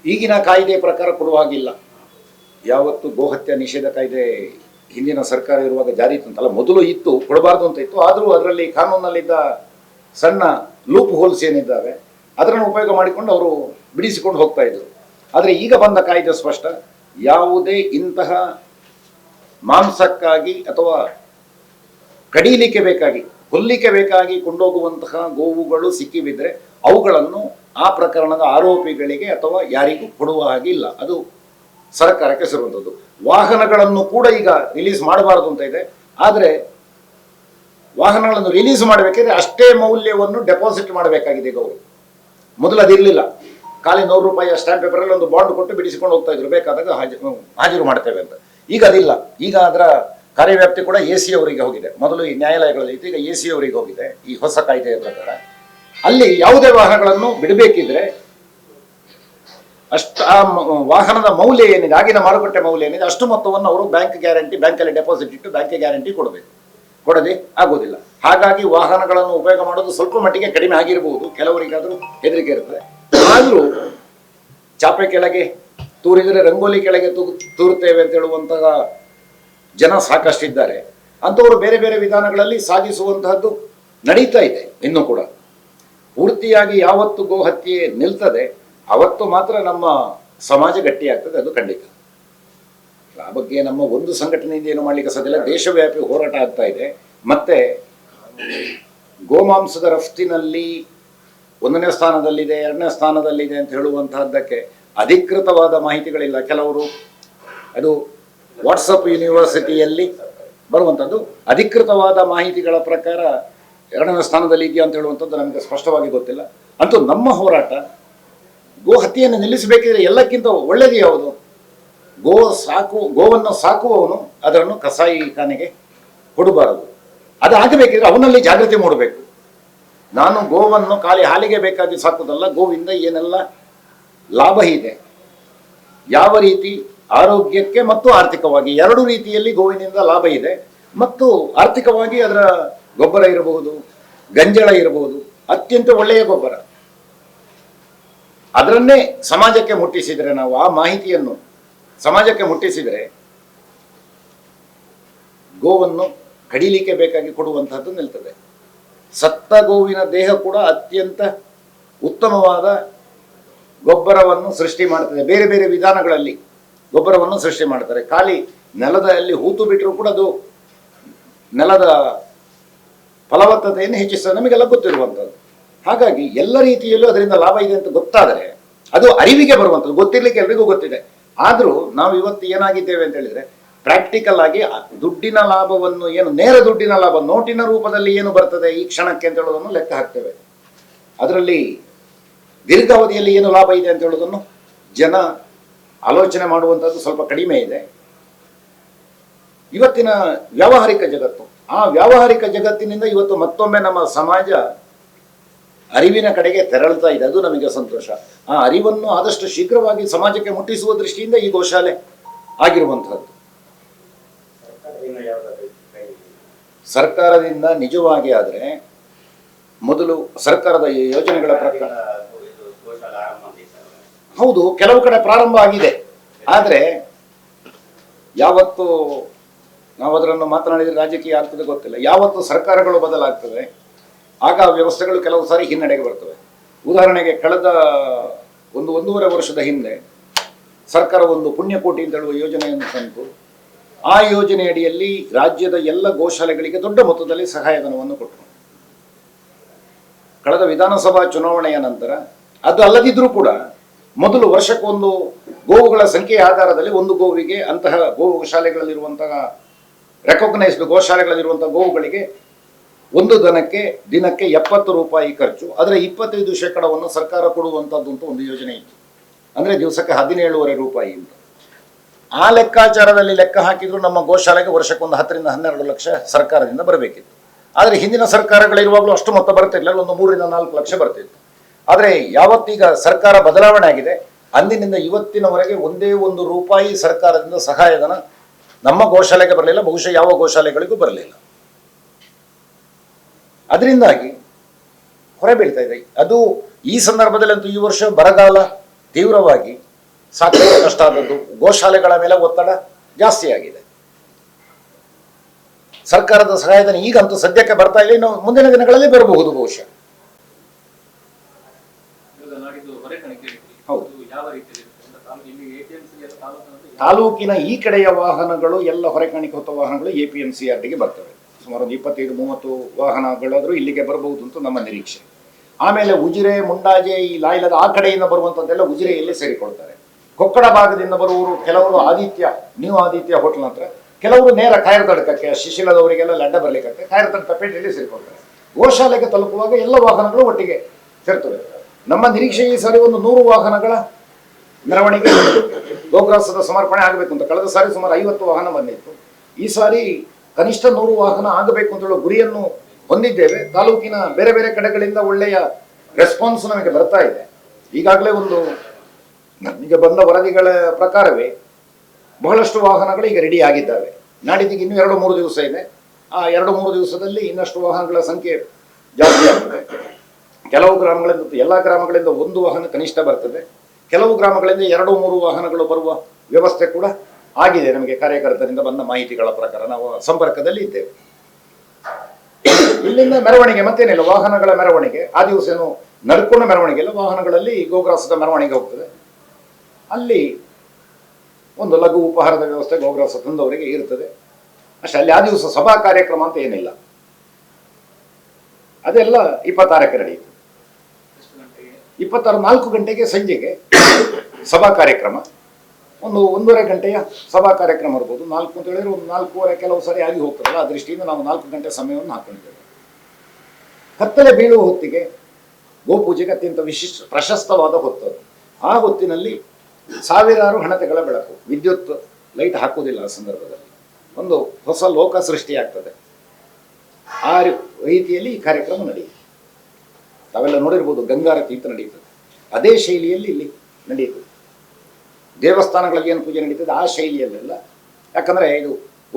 ಈಗಿನ ಕಾಯ್ದೆ ಪ್ರಕಾರ ಕೊಡುವ ಹಾಗಿಲ್ಲ. ಯಾವತ್ತು ಗೋಹತ್ಯ ನಿಷೇಧ ಕಾಯ್ದೆ ಹಿಂದಿನ ಸರ್ಕಾರ ಇರುವಾಗ ಜಾರಿ ಇತ್ತಂತಲ್ಲ, ಮೊದಲು ಇತ್ತು, ಕೊಡಬಾರ್ದು ಅಂತ ಇತ್ತು. ಆದರೂ ಅದರಲ್ಲಿ ಕಾನೂನಲ್ಲಿದ್ದ ಸಣ್ಣ ಲೂಪ್ ಹೋಲ್ಸ್ ಏನಿದ್ದಾವೆ ಅದನ್ನು ಉಪಯೋಗ ಮಾಡಿಕೊಂಡು ಅವರು ಬಿಡಿಸಿಕೊಂಡು ಹೋಗ್ತಾ ಇದ್ರು. ಆದರೆ ಈಗ ಬಂದ ಕಾಯ್ದೆ ಸ್ಪಷ್ಟ. ಯಾವುದೇ ಇಂತಹ ಮಾಂಸಕ್ಕಾಗಿ ಅಥವಾ ಕಡೀಲಿಕ್ಕೆ ಬೇಕಾಗಿ ಕೊಲ್ಲಿಕ್ಕೆ ಬೇಕಾಗಿ ಕೊಂಡೋಗುವಂತಹ ಗೋವುಗಳು ಸಿಕ್ಕಿಬಿದ್ರೆ ಅವುಗಳನ್ನು ಆ ಪ್ರಕರಣದ ಆರೋಪಿಗಳಿಗೆ ಅಥವಾ ಯಾರಿಗೂ ಕೊಡುವ ಹಾಗಿಲ್ಲ. ಅದು ಸರ್ಕಾರಕ್ಕೆ ಸೇರುವಂಥದ್ದು. ವಾಹನಗಳನ್ನು ಕೂಡ ಈಗ ರಿಲೀಸ್ ಮಾಡಬಾರದು ಅಂತ ಇದೆ. ಆದರೆ ವಾಹನಗಳನ್ನು ರಿಲೀಸ್ ಮಾಡಬೇಕಿದ್ರೆ ಅಷ್ಟೇ ಮೌಲ್ಯವನ್ನು ಡೆಪಾಸಿಟ್ ಮಾಡಬೇಕಾಗಿದೆ ಈಗ ಅವರು ಮೊದಲು ಅದಿರಲಿಲ್ಲ ಖಾಲಿ ನೂರು ರೂಪಾಯಿಯ ಸ್ಟ್ಯಾಂಪ್ ಪೇಪರಲ್ಲಿ ಒಂದು ಬಾಂಡ್ ಕೊಟ್ಟು ಬಿಡಿಸಿಕೊಂಡು ಹೋಗ್ತಾ ಇದ್ರು. ಬೇಕಾದಾಗ ಹಾಜರು ಹಾಜರು ಮಾಡ್ತೇವೆ ಅಂತ. ಈಗ ಅದಿಲ್ಲ. ಈಗ ಅದರ ಕಾರ್ಯವ್ಯಾಪ್ತಿ ಕೂಡ ಎ ಸಿ ಅವರಿಗೆ ಹೋಗಿದೆ. ಮೊದಲು ಈ ನ್ಯಾಯಾಲಯಗಳಲ್ಲಿ ಈಗ ಎ ಸಿ ಅವರಿಗೆ ಹೋಗಿದೆ ಈ ಹೊಸ ಕಾಯ್ದೆಯ ಪ್ರಕಾರ. ಅಲ್ಲಿ ಯಾವುದೇ ವಾಹನಗಳನ್ನು ಬಿಡಬೇಕಿದ್ರೆ ಅಷ್ಟು ಆ ವಾಹನದ ಮೌಲ್ಯ ಏನಿದೆ, ಆಗಿನ ಮಾರುಕಟ್ಟೆ ಮೌಲ್ಯ ಏನಿದೆ, ಅಷ್ಟು ಮೊತ್ತವನ್ನು ಅವರು ಬ್ಯಾಂಕ್ ಗ್ಯಾರಂಟಿ, ಬ್ಯಾಂಕಲ್ಲಿ ಡೆಪಾಸಿಟ್ ಇಟ್ಟು ಬ್ಯಾಂಕ್ ಗ್ಯಾರಂಟಿ ಕೊಡಬೇಕು. ಕೊಡದೆ ಆಗೋದಿಲ್ಲ. ಹಾಗಾಗಿ ವಾಹನಗಳನ್ನು ಉಪಯೋಗ ಮಾಡೋದು ಸ್ವಲ್ಪ ಮಟ್ಟಿಗೆ ಕಡಿಮೆ ಆಗಿರಬಹುದು ಕೆಲವರಿಗಾದರೂ ಹೆದರಿಕೆ ಇರುತ್ತದೆ ಆದರೂ ಚಾಪೆ ಕೆಳಗೆ ತೂರಿದರೆ, ರಂಗೋಲಿ ಕೆಳಗೆ ತೂ, ತೂರುತ್ತೇವೆ ಅಂತ ಹೇಳುವಂತಹ ಜನ ಸಾಕಷ್ಟಿದ್ದಾರೆ. ಅಂಥವರು ಬೇರೆ ಬೇರೆ ವಿಧಾನಗಳಲ್ಲಿ ಸಾಗಿಸುವಂತಹದ್ದು ನಡೀತಾ ಇದೆ, ಇನ್ನೂ ಕೂಡ. ಪೂರ್ತಿಯಾಗಿ ಯಾವತ್ತು ಗೋಹತ್ಯೆ ನಿಲ್ತದೆ, ಅವತ್ತು ಮಾತ್ರ ನಮ್ಮ ಸಮಾಜ ಗಟ್ಟಿಯಾಗ್ತದೆ, ಅದು ಖಂಡಿತ. ಆ ಬಗ್ಗೆ ನಮ್ಮ ಒಂದು ಸಂಘಟನೆಯಿಂದ ಏನು ಮಾಡಲಿಕ್ಕೆ ಇಲ್ಲ. ದೇಶವ್ಯಾಪಿ ಹೋರಾಟ ಆಗ್ತಾ ಇದೆ. ಮತ್ತೆ ಗೋಮಾಂಸದ ರಫ್ತಿನಲ್ಲಿ ಒಂದನೇ ಸ್ಥಾನದಲ್ಲಿದೆ, ಎರಡನೇ ಸ್ಥಾನದಲ್ಲಿದೆ ಅಂತ ಹೇಳುವಂತಹದ್ದಕ್ಕೆ ಅಧಿಕೃತವಾದ ಮಾಹಿತಿಗಳಿಲ್ಲ. ಕೆಲವರು ಅದು ವಾಟ್ಸಪ್ ಯೂನಿವರ್ಸಿಟಿಯಲ್ಲಿ ಬರುವಂಥದ್ದು. ಅಧಿಕೃತವಾದ ಮಾಹಿತಿಗಳ ಪ್ರಕಾರ ಎರಡನೇ ಸ್ಥಾನದಲ್ಲಿ ಇದೆಯಾ ಅಂತ ಹೇಳುವಂಥದ್ದು ನಮಗೆ ಸ್ಪಷ್ಟವಾಗಿ ಗೊತ್ತಿಲ್ಲ. ಅಂತೂ ನಮ್ಮ ಹೋರಾಟ ಗೋ ಹತ್ಯೆಯನ್ನು ನಿಲ್ಲಿಸಬೇಕಿದ್ರೆ ಎಲ್ಲಕ್ಕಿಂತ ಒಳ್ಳೆಯದು ಯಾವುದು? ಗೋ ಸಾಕು, ಗೋವನ್ನು ಸಾಕುವವನು ಅದನ್ನು ಕಸಾಯಿಖಾನೆಗೆ ಕೊಡಬಾರದು. ಅದು ಆಗಬೇಕಿದ್ರೆ ಅವನಲ್ಲಿ ಜಾಗೃತಿ ಮೂಡಬೇಕು. ನಾನು ಗೋವನ್ನು ಖಾಲಿ ಹಾಲಿಗೆ ಬೇಕಾಗಿ ಸಾಕುವುದಲ್ಲ, ಗೋವಿಂದ ಏನೆಲ್ಲ ಲಾಭ ಇದೆ? ಯಾವ ರೀತಿ ಆರೋಗ್ಯಕ್ಕೆ ಮತ್ತು ಆರ್ಥಿಕವಾಗಿ ಎರಡು ರೀತಿಯಲ್ಲಿ ಗೋವಿನಿಂದ ಲಾಭ ಇದೆ. ಮತ್ತು ಆರ್ಥಿಕವಾಗಿ ಅದರ ಗೊಬ್ಬರ ಇರಬಹುದು, ಗಂಜಳ ಇರಬಹುದು, ಅತ್ಯಂತ ಒಳ್ಳೆಯ ಗೊಬ್ಬರ. ಅದರನ್ನೇ ಸಮಾಜಕ್ಕೆ ಮುಟ್ಟಿಸಿದರೆ ನಾವು ಆ ಮಾಹಿತಿಯನ್ನು ಸಮಾಜಕ್ಕೆ ಮುಟ್ಟಿಸಿದರೆ ಗೋವನ್ನು ಕಡಿಲಿಕ್ಕೆ ಬೇಕಾಗಿ ಕೊಡುವಂತಹದ್ದು ನಿಲ್ತದೆ. ಸತ್ತ ಗೋವಿನ ದೇಹ ಕೂಡ ಅತ್ಯಂತ ಉತ್ತಮವಾದ ಗೊಬ್ಬರವನ್ನು ಸೃಷ್ಟಿ ಮಾಡ್ತದೆ. ಬೇರೆ ಬೇರೆ ವಿಧಾನಗಳಲ್ಲಿ ಗೊಬ್ಬರವನ್ನು ಸೃಷ್ಟಿ ಮಾಡ್ತಾರೆ. ಖಾಲಿ ನೆಲದಲ್ಲಿ ಹೂತು ಬಿಟ್ಟರೂ ಕೂಡ ಅದು ನೆಲದ ಫಲವತ್ತತೆಯನ್ನು ಹೆಚ್ಚಿಸ್ತದೆ. ನಮಗೆಲ್ಲ ಗೊತ್ತಿರುವಂಥದ್ದು. ಹಾಗಾಗಿ ಎಲ್ಲ ರೀತಿಯಲ್ಲೂ ಅದರಿಂದ ಲಾಭ ಇದೆ ಅಂತ ಗೊತ್ತಾದರೆ ಅದು ಅರಿವಿಗೆ ಬರುವಂಥದ್ದು. ಗೊತ್ತಿರಲಿಕ್ಕೆ ಎಲ್ರಿಗೂ ಗೊತ್ತಿದೆ. ಆದರೂ ನಾವು ಇವತ್ತು ಏನಾಗಿದ್ದೇವೆ ಅಂತ ಹೇಳಿದರೆ ಪ್ರಾಕ್ಟಿಕಲ್ ಆಗಿ ದುಡ್ಡಿನ ಲಾಭವನ್ನು ಏನು ನೇರ ದುಡ್ಡಿನ ಲಾಭ, ನೋಟಿನ ರೂಪದಲ್ಲಿ ಏನು ಬರ್ತದೆ ಈ ಕ್ಷಣಕ್ಕೆ ಅಂತ ಹೇಳೋದನ್ನು ಲೆಕ್ಕ ಹಾಕ್ತೇವೆ. ಅದರಲ್ಲಿ ದೀರ್ಘಾವಧಿಯಲ್ಲಿ ಏನು ಲಾಭ ಇದೆ ಅಂತ ಹೇಳೋದನ್ನು ಜನ ಆಲೋಚನೆ ಮಾಡುವಂಥದ್ದು ಸ್ವಲ್ಪ ಕಡಿಮೆ ಇದೆ. ಇವತ್ತಿನ ವ್ಯಾವಹಾರಿಕ ಜಗತ್ತು, ಆ ವ್ಯಾವಹಾರಿಕ ಜಗತ್ತಿನಿಂದ ಇವತ್ತು ಮತ್ತೊಮ್ಮೆ ನಮ್ಮ ಸಮಾಜ ಅರಿವಿನ ಕಡೆಗೆ ತೆರಳ್ತಾ ಇದೆ. ಅದು ನಮಗೆ ಸಂತೋಷ. ಆ ಅರಿವನ್ನು ಆದಷ್ಟು ಶೀಘ್ರವಾಗಿ ಸಮಾಜಕ್ಕೆ ಮುಟ್ಟಿಸುವ ದೃಷ್ಟಿಯಿಂದ ಈ ಗೋಶಾಲೆ ಆಗಿರುವಂತಹದ್ದು ಸರ್ಕಾರದಿಂದ ನಿಜವಾಗಿ ಆದರೆ ಮೊದಲು ಸರ್ಕಾರದ ಯೋಜನೆಗಳ ಪ್ರಕಾರ ಇದು ಗೋಶಾಲ ಆರಂಭ ಅಂತ ಸರ್ ಹೌದು, ಕೆಲವು ಕಡೆ ಪ್ರಾರಂಭ ಆಗಿದೆ. ಆದರೆ, ಯಾವತ್ತು ನಾವು ಅದರನ್ನು ಮಾತನಾಡಿದರೆ ರಾಜಕೀಯ ಆಗ್ತದೆ ಗೊತ್ತಿಲ್ಲ. ಯಾವತ್ತು ಸರ್ಕಾರಗಳು ಬದಲಾಗ್ತದೆ ಆಗ ವ್ಯವಸ್ಥೆಗಳು ಕೆಲವು ಸಾರಿ ಹಿನ್ನಡೆಗೆ ಬರ್ತವೆ. ಉದಾಹರಣೆಗೆ, ಕಳೆದ ಒಂದು ಒಂದೂವರೆ ವರ್ಷದ ಹಿಂದೆ ಸರ್ಕಾರ ಒಂದು ಪುಣ್ಯಕೋಟಿ ಅಂತ ಹೇಳುವ ಯೋಜನೆಯನ್ನು ತಂದು, ಆ ಯೋಜನೆಯಡಿಯಲ್ಲಿ ರಾಜ್ಯದ ಎಲ್ಲ ಗೋಶಾಲೆಗಳಿಗೆ ದೊಡ್ಡ ಮೊತ್ತದಲ್ಲಿ ಸಹಾಯಧನವನ್ನು ಕೊಟ್ಟರು. ಕಳೆದ ವಿಧಾನಸಭಾ ಚುನಾವಣೆಯ ನಂತರ, ಅದು ಅಲ್ಲದಿದ್ದರೂ ಕೂಡ ಮೊದಲು ವರ್ಷಕ್ಕೊಂದು ಗೋವುಗಳ ಸಂಖ್ಯೆಯ ಆಧಾರದಲ್ಲಿ ಒಂದು ಗೋವಿಗೆ ಅಂತಹ ಗೋಶಾಲೆಗಳಲ್ಲಿರುವಂತಹ ರೆಕಗ್ನೈಸ್ಡ್ ಗೋಶಾಲೆಗಳಲ್ಲಿರುವಂತಹ ಗೋವುಗಳಿಗೆ ಒಂದು ದನಕ್ಕೆ ದಿನಕ್ಕೆ ಎಪ್ಪತ್ತು ರೂಪಾಯಿ ಖರ್ಚು. ಅದರ ಇಪ್ಪತ್ತೈದು ಶೇಕಡವನ್ನು ಸರ್ಕಾರ ಕೊಡುವಂಥದ್ದು ಅಂತ ಒಂದು ಯೋಜನೆ ಇತ್ತು. ಅಂದರೆ ದಿವಸಕ್ಕೆ ಹದಿನೇಳುವರೆ ರೂಪಾಯಿ ಅಂತ. ಆ ಲೆಕ್ಕಾಚಾರದಲ್ಲಿ ಲೆಕ್ಕ ಹಾಕಿದ್ರು ನಮ್ಮ ಗೋಶಾಲೆಗೆ ವರ್ಷಕ್ಕೊಂದು ಹತ್ತರಿಂದ ಹನ್ನೆರಡು ಲಕ್ಷ ಸರ್ಕಾರದಿಂದ ಬರಬೇಕಿತ್ತು. ಆದರೆ ಹಿಂದಿನ ಸರ್ಕಾರಗಳಿರುವಾಗಲೂ ಅಷ್ಟು ಮೊತ್ತ ಬರ್ತಿರ್ಲಿಲ್ಲ ಒಂದು ಮೂರರಿಂದ ನಾಲ್ಕು ಲಕ್ಷ ಬರ್ತಿತ್ತು ಆದರೆ ಯಾವತ್ತೀಗ ಸರ್ಕಾರ ಬದಲಾವಣೆ ಆಗಿದೆ, ಅಂದಿನಿಂದ ಇವತ್ತಿನವರೆಗೆ ಒಂದೇ ಒಂದು ರೂಪಾಯಿ ಸರ್ಕಾರದಿಂದ ಸಹಾಯಧನ ನಮ್ಮ ಗೋಶಾಲೆಗೆ ಬರಲಿಲ್ಲ, ಬಹುಶಃ ಯಾವ ಗೋಶಾಲೆಗಳಿಗೂ ಬರಲಿಲ್ಲ. ಅದರಿಂದಾಗಿ ಹೊರ ಬೀಳ್ತಾ ಇದೆ. ಅದು ಈ ಸಂದರ್ಭದಲ್ಲಂತೂ ಈ ವರ್ಷ ಬರಗಾಲ ತೀವ್ರವಾಗಿ ಸಾಕಷ್ಟು ಕಷ್ಟ ಆದದ್ದು. ಗೋಶಾಲೆಗಳ ಮೇಲೆ ಒತ್ತಡ ಜಾಸ್ತಿ ಆಗಿದೆ. ಸರ್ಕಾರದ ಸಹಾಯಧನ ಈಗಂತೂ ಸದ್ಯಕ್ಕೆ ಬರ್ತಾ ಇಲ್ಲ, ಇನ್ನು ಮುಂದಿನ ದಿನಗಳಲ್ಲಿ ಬರಬಹುದು ಬಹುಶಃ ಇವಾಗ ನಾಡಿದ್ದು ಹೊರೆಕಾಣಿಕೆ ಹೌದು. ಇದು ಯಾವ ರೀತಿಯಲ್ಲಿ ಇರುತ್ತೆ ಅಂತ ತಾಲೂಕು ಇಲ್ಲಿ ಎಪಿಎಂಸಿ ತಾಲೂಕಿನಲ್ಲಿ ತಾಲೂಕಿನ ಈ ಕಡೆಯ ವಾಹನಗಳು, ಎಲ್ಲ ಹೊರೆ ಕಾಣಿಕೆ ಹೊತ್ತ ವಾಹನಗಳು ಎ ಪಿ ಎಂ ಸಿ ಆರ್ಡಿಗೆ ಬರ್ತವೆ. ಸುಮಾರು ಒಂದು ಇಪ್ಪತ್ತೈದು, ಮೂವತ್ತು ವಾಹನಗಳಾದರೂ ಇಲ್ಲಿಗೆ ಬರಬಹುದು ಅಂತ ನಮ್ಮ ನಿರೀಕ್ಷೆ. ಆಮೇಲೆ ಉಜಿರೆ, ಮುಂಡಾಜೆ, ಈ ಲಾಯಿಲದ ಆ ಕಡೆಯಿಂದ ಬರುವಂಥದ್ದೆಲ್ಲ ಉಜಿರೆಯಲ್ಲಿ ಸೇರಿಕೊಳ್ತಾರೆ. ಕೊಕ್ಕಡ ಭಾಗದಿಂದ ಬರುವವರು ಕೆಲವರು ಆದಿತ್ಯ ನ್ಯೂ ಆದಿತ್ಯ ಹೋಟೆಲ್ ಹತ್ರ. ಕೆಲವರು ನೇರ ಕಾಯರ್ ತಡಕಕ್ಕೆ, ಶಿಶಿಲದವರಿಗೆಲ್ಲ ಲಡ್ಡ ಬರಲಿಕ್ಕೆ ಕಾಯರ್ ತಡಕ ಪೇಟೆಯಲ್ಲಿ ಸೇರಿಕೊಳ್ತಾರೆ. ಗೋಶಾಲೆಗೆ ತಲುಪುವಾಗ ಎಲ್ಲ ವಾಹನಗಳು ಒಟ್ಟಿಗೆ ಸೇರ್ತವೆ. ನಮ್ಮ ನಿರೀಕ್ಷೆ ಈ ಸಾರಿ ಒಂದು ನೂರು ವಾಹನಗಳ ಮೆರವಣಿಗೆ. ಗೋಗ್ರಾಸದ ಸಮರ್ಪಣೆ ಆಗಬೇಕು ಅಂತ ಕಳೆದ ಸಾರಿ ಸುಮಾರು ಐವತ್ತು ವಾಹನ ಬಂದಿತ್ತು. ಈ ಸಾರಿ ಕನಿಷ್ಠ ನೂರು ವಾಹನ ಆಗಬೇಕು ಅಂತ ಹೇಳೋ ಗುರಿಯನ್ನು ಹೊಂದಿದ್ದೇವೆ. ತಾಲೂಕಿನ ಬೇರೆ ಬೇರೆ ಕಡೆಗಳಿಂದ ಒಳ್ಳೆಯ ರೆಸ್ಪಾನ್ಸ್ ನಮಗೆ ಬರ್ತಾ ಇದೆ. ಈಗಾಗಲೇ ಒಂದು ನಮಗೆ ಬಂದ ವರದಿಗಳ ಪ್ರಕಾರವೇ ಬಹಳಷ್ಟು ವಾಹನಗಳು ಈಗ ರೆಡಿ ಆಗಿದ್ದಾವೆ. ನಾಡಿದ್ದಿಗೆ ಇನ್ನೂ ಎರಡು ಮೂರು ದಿವಸ ಇದೆ. ಆ ಎರಡು ಮೂರು ದಿವಸದಲ್ಲಿ ಇನ್ನಷ್ಟು ವಾಹನಗಳ ಸಂಖ್ಯೆ ಜಾಸ್ತಿ ಆಗ್ತದೆ. ಕೆಲವು ಗ್ರಾಮಗಳಿಂದ, ಎಲ್ಲ ಗ್ರಾಮಗಳಿಂದ ಒಂದು ವಾಹನ ಕನಿಷ್ಠ ಬರ್ತದೆ. ಕೆಲವು ಗ್ರಾಮಗಳಿಂದ ಎರಡು ಮೂರು ವಾಹನಗಳು ಬರುವ ವ್ಯವಸ್ಥೆ ಕೂಡ ಆಗಿದೆ. ನಮಗೆ ಕಾರ್ಯಕರ್ತರಿಂದ ಬಂದ ಮಾಹಿತಿಗಳ ಪ್ರಕಾರ ನಾವು ಸಂಪರ್ಕದಲ್ಲಿ ಇದ್ದೇವೆ. ಇಲ್ಲಿಂದ ಮೆರವಣಿಗೆ, ಮತ್ತೇನಿಲ್ಲ. ವಾಹನಗಳ ಮೆರವಣಿಗೆ. ಆ ದಿವಸ ಏನು ನಡ್ಕೊಂಡ ಮೆರವಣಿಗೆ ಇಲ್ಲ. ವಾಹನಗಳಲ್ಲಿ ಗೋಗ್ರಾಸದ ಮೆರವಣಿಗೆ ಹೋಗ್ತದೆ. ಅಲ್ಲಿ ಒಂದು ಲಘು ಉಪಹಾರದ ವ್ಯವಸ್ಥೆ ಗೋಗ್ರಾಸ ತಂದವರಿಗೆ ಇರ್ತದೆ. ಅಷ್ಟೇ, ಅಲ್ಲಿ ಆ ದಿವಸ ಸಭಾ ಕಾರ್ಯಕ್ರಮ ಅಂತ ಏನಿಲ್ಲ. ಅದೆಲ್ಲ ಇಪ್ಪತ್ತಾರಕ್ಕೆ ನಡೆಯುತ್ತೆ ಇಪ್ಪತ್ತಾರು ನಾಲ್ಕು ಗಂಟೆಗೆ ಸಂಜೆಗೆ ಸಭಾ ಕಾರ್ಯಕ್ರಮ. ಒಂದು ಒಂದೂವರೆ ಗಂಟೆಯ ಸಭಾ ಕಾರ್ಯಕ್ರಮ ಇರ್ಬೋದು. ನಾಲ್ಕು ಅಂತ ಹೇಳಿದ್ರೆ ಒಂದು ನಾಲ್ಕೂವರೆ ಕೆಲವು ಸರಿ ಆಗಿ ಹೋಗ್ತಾರಲ್ಲ ಆ ದೃಷ್ಟಿಯಿಂದ ನಾವು ನಾಲ್ಕು ಗಂಟೆ ಸಮಯವನ್ನು ಹಾಕೊಂಡಿದ್ದೇವೆ. ಕತ್ತಲೆ ಬೀಳುವ ಹೊತ್ತಿಗೆ ಗೋಪೂಜೆಗೆ ಅತ್ಯಂತ ವಿಶಿಷ್ಟ, ಪ್ರಶಸ್ತವಾದ ಹೊತ್ತು ಅದು. ಆ ಹೊತ್ತಿನಲ್ಲಿ ಸಾವಿರಾರು ಹಣತೆಗಳ ಬೆಳಕು. ವಿದ್ಯುತ್ ಲೈಟ್ ಹಾಕುವುದಿಲ್ಲ ಆ ಸಂದರ್ಭದಲ್ಲಿ. ಒಂದು ಹೊಸ ಲೋಕ ಸೃಷ್ಟಿಯಾಗ್ತದೆ. ಆ ರೀತಿಯಲ್ಲಿ ಈ ಕಾರ್ಯಕ್ರಮ ನಡೆಯುತ್ತೆ. ತಾವೆಲ್ಲ ನೋಡಿರ್ಬೋದು ಗಂಗಾರ ತೀರ್ಥ ನಡೆಯುತ್ತದೆ ಅದೇ ಶೈಲಿಯಲ್ಲಿ ಇಲ್ಲಿ ನಡೆಯುತ್ತದೆ ದೇವಸ್ಥಾನಗಳಲ್ಲಿ ಏನು ಪೂಜೆ ನಡೀತದೆ? ಆ ಶೈಲಿಯಲ್ಲೆಲ್ಲ. ಯಾಕಂದರೆ ಇದು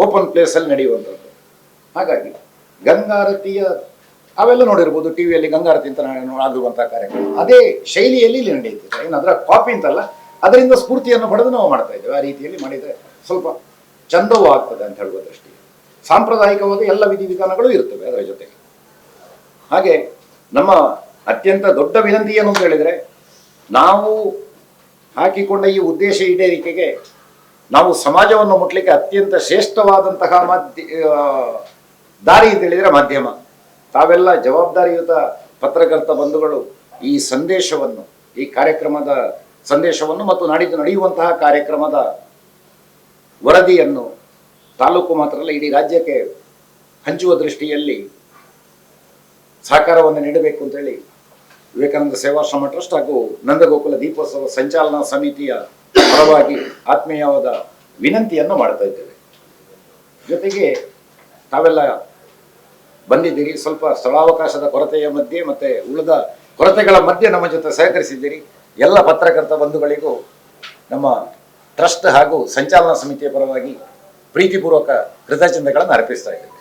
ಓಪನ್ ಪ್ಲೇಸಲ್ಲಿ ನಡೆಯುವಂಥದ್ದು. ಹಾಗಾಗಿ ಗಂಗಾರತಿಯ ಅವೆಲ್ಲ ನೋಡಿರ್ಬೋದು. ಟಿ ವಿಯಲ್ಲಿ ಗಂಗಾರತಿ ಅಂತ ಆಗುವಂತಹ ಕಾರ್ಯಕ್ರಮ ಅದೇ ಶೈಲಿಯಲ್ಲಿ ಇಲ್ಲಿ ನಡೆಯುತ್ತೆ. ಏನು ಅದರ ಕಾಪಿ ಅಂತಲ್ಲ, ಅದರಿಂದ ಸ್ಫೂರ್ತಿಯನ್ನು ಪಡೆದು ನಾವು ಮಾಡ್ತಾ ಇದ್ದೇವೆ. ಆ ರೀತಿಯಲ್ಲಿ ಮಾಡಿದರೆ ಸ್ವಲ್ಪ ಚಂದವೂ ಆಗ್ತದೆ ಅಂತ ಹೇಳುವ ದೃಷ್ಟಿ ಸಾಂಪ್ರದಾಯಿಕವಾದ ಎಲ್ಲ ವಿಧಿವಿಧಾನಗಳು ಇರ್ತವೆ ಅದರ ಜೊತೆಗೆ. ಹಾಗೆ ನಮ್ಮ ಅತ್ಯಂತ ದೊಡ್ಡ ವಿನಂತಿ ಏನು ಅಂತ ಹೇಳಿದರೆ, ನಾವು ಹಾಕಿಕೊಂಡ ಈ ಉದ್ದೇಶ ಈಡೇರಿಕೆಗೆ ನಾವು ಸಮಾಜವನ್ನು ಮುಟ್ಲಿಕ್ಕೆ ಅತ್ಯಂತ ಶ್ರೇಷ್ಠವಾದಂತಹ ಮಾಧ್ಯ ದಾರಿ ಅಂತ ಹೇಳಿದರೆ ಮಾಧ್ಯಮ. ತಾವೆಲ್ಲ ಜವಾಬ್ದಾರಿಯುತ ಪತ್ರಕರ್ತ ಬಂಧುಗಳು ಈ ಸಂದೇಶವನ್ನು, ಈ ಕಾರ್ಯಕ್ರಮದ ಸಂದೇಶವನ್ನು ಮತ್ತು ನಾಡಿದ್ದು ನಡೆಯುವಂತಹ ಕಾರ್ಯಕ್ರಮದ ವರದಿಯನ್ನು ತಾಲೂಕು ಮಾತ್ರ ಅಲ್ಲ ಇಡೀ ರಾಜ್ಯಕ್ಕೆ ಹಂಚುವ ದೃಷ್ಟಿಯಲ್ಲಿ ಸಹಕಾರವನ್ನು ನೀಡಬೇಕು ಅಂತೇಳಿ ವಿವೇಕಾನಂದ ಸೇವಾಶ್ರಮ ಟ್ರಸ್ಟ್ ಹಾಗೂ ನಂದಗೋಕುಲ ದೀಪೋತ್ಸವ ಸಂಚಾಲನಾ ಸಮಿತಿಯ ಪರವಾಗಿ ಆತ್ಮೀಯವಾದ ವಿನಂತಿಯನ್ನು ಮಾಡ್ತಾ ಇದ್ದೇವೆ. ಜೊತೆಗೆ ತಾವೆಲ್ಲ ಬಂದಿದ್ದೀರಿ, ಸ್ವಲ್ಪ ಸ್ಥಳಾವಕಾಶದ ಕೊರತೆಯ ಮಧ್ಯೆ ಮತ್ತೆ ಉಳಿದ ಕೊರತೆಗಳ ಮಧ್ಯೆ ನಮ್ಮ ಜೊತೆ ಸಹಕರಿಸಿದ್ದೀರಿ. ಎಲ್ಲ ಪತ್ರಕರ್ತ ಬಂಧುಗಳಿಗೂ, ನಮ್ಮ ಟ್ರಸ್ಟ್ ಹಾಗೂ ಸಂಚಾಲನಾ ಸಮಿತಿಯ ಪರವಾಗಿ ಪ್ರೀತಿಪೂರ್ವಕ ಕೃತಜ್ಞತೆಗಳನ್ನು ಅರ್ಪಿಸ್ತಾ ಇದ್ದೇವೆ.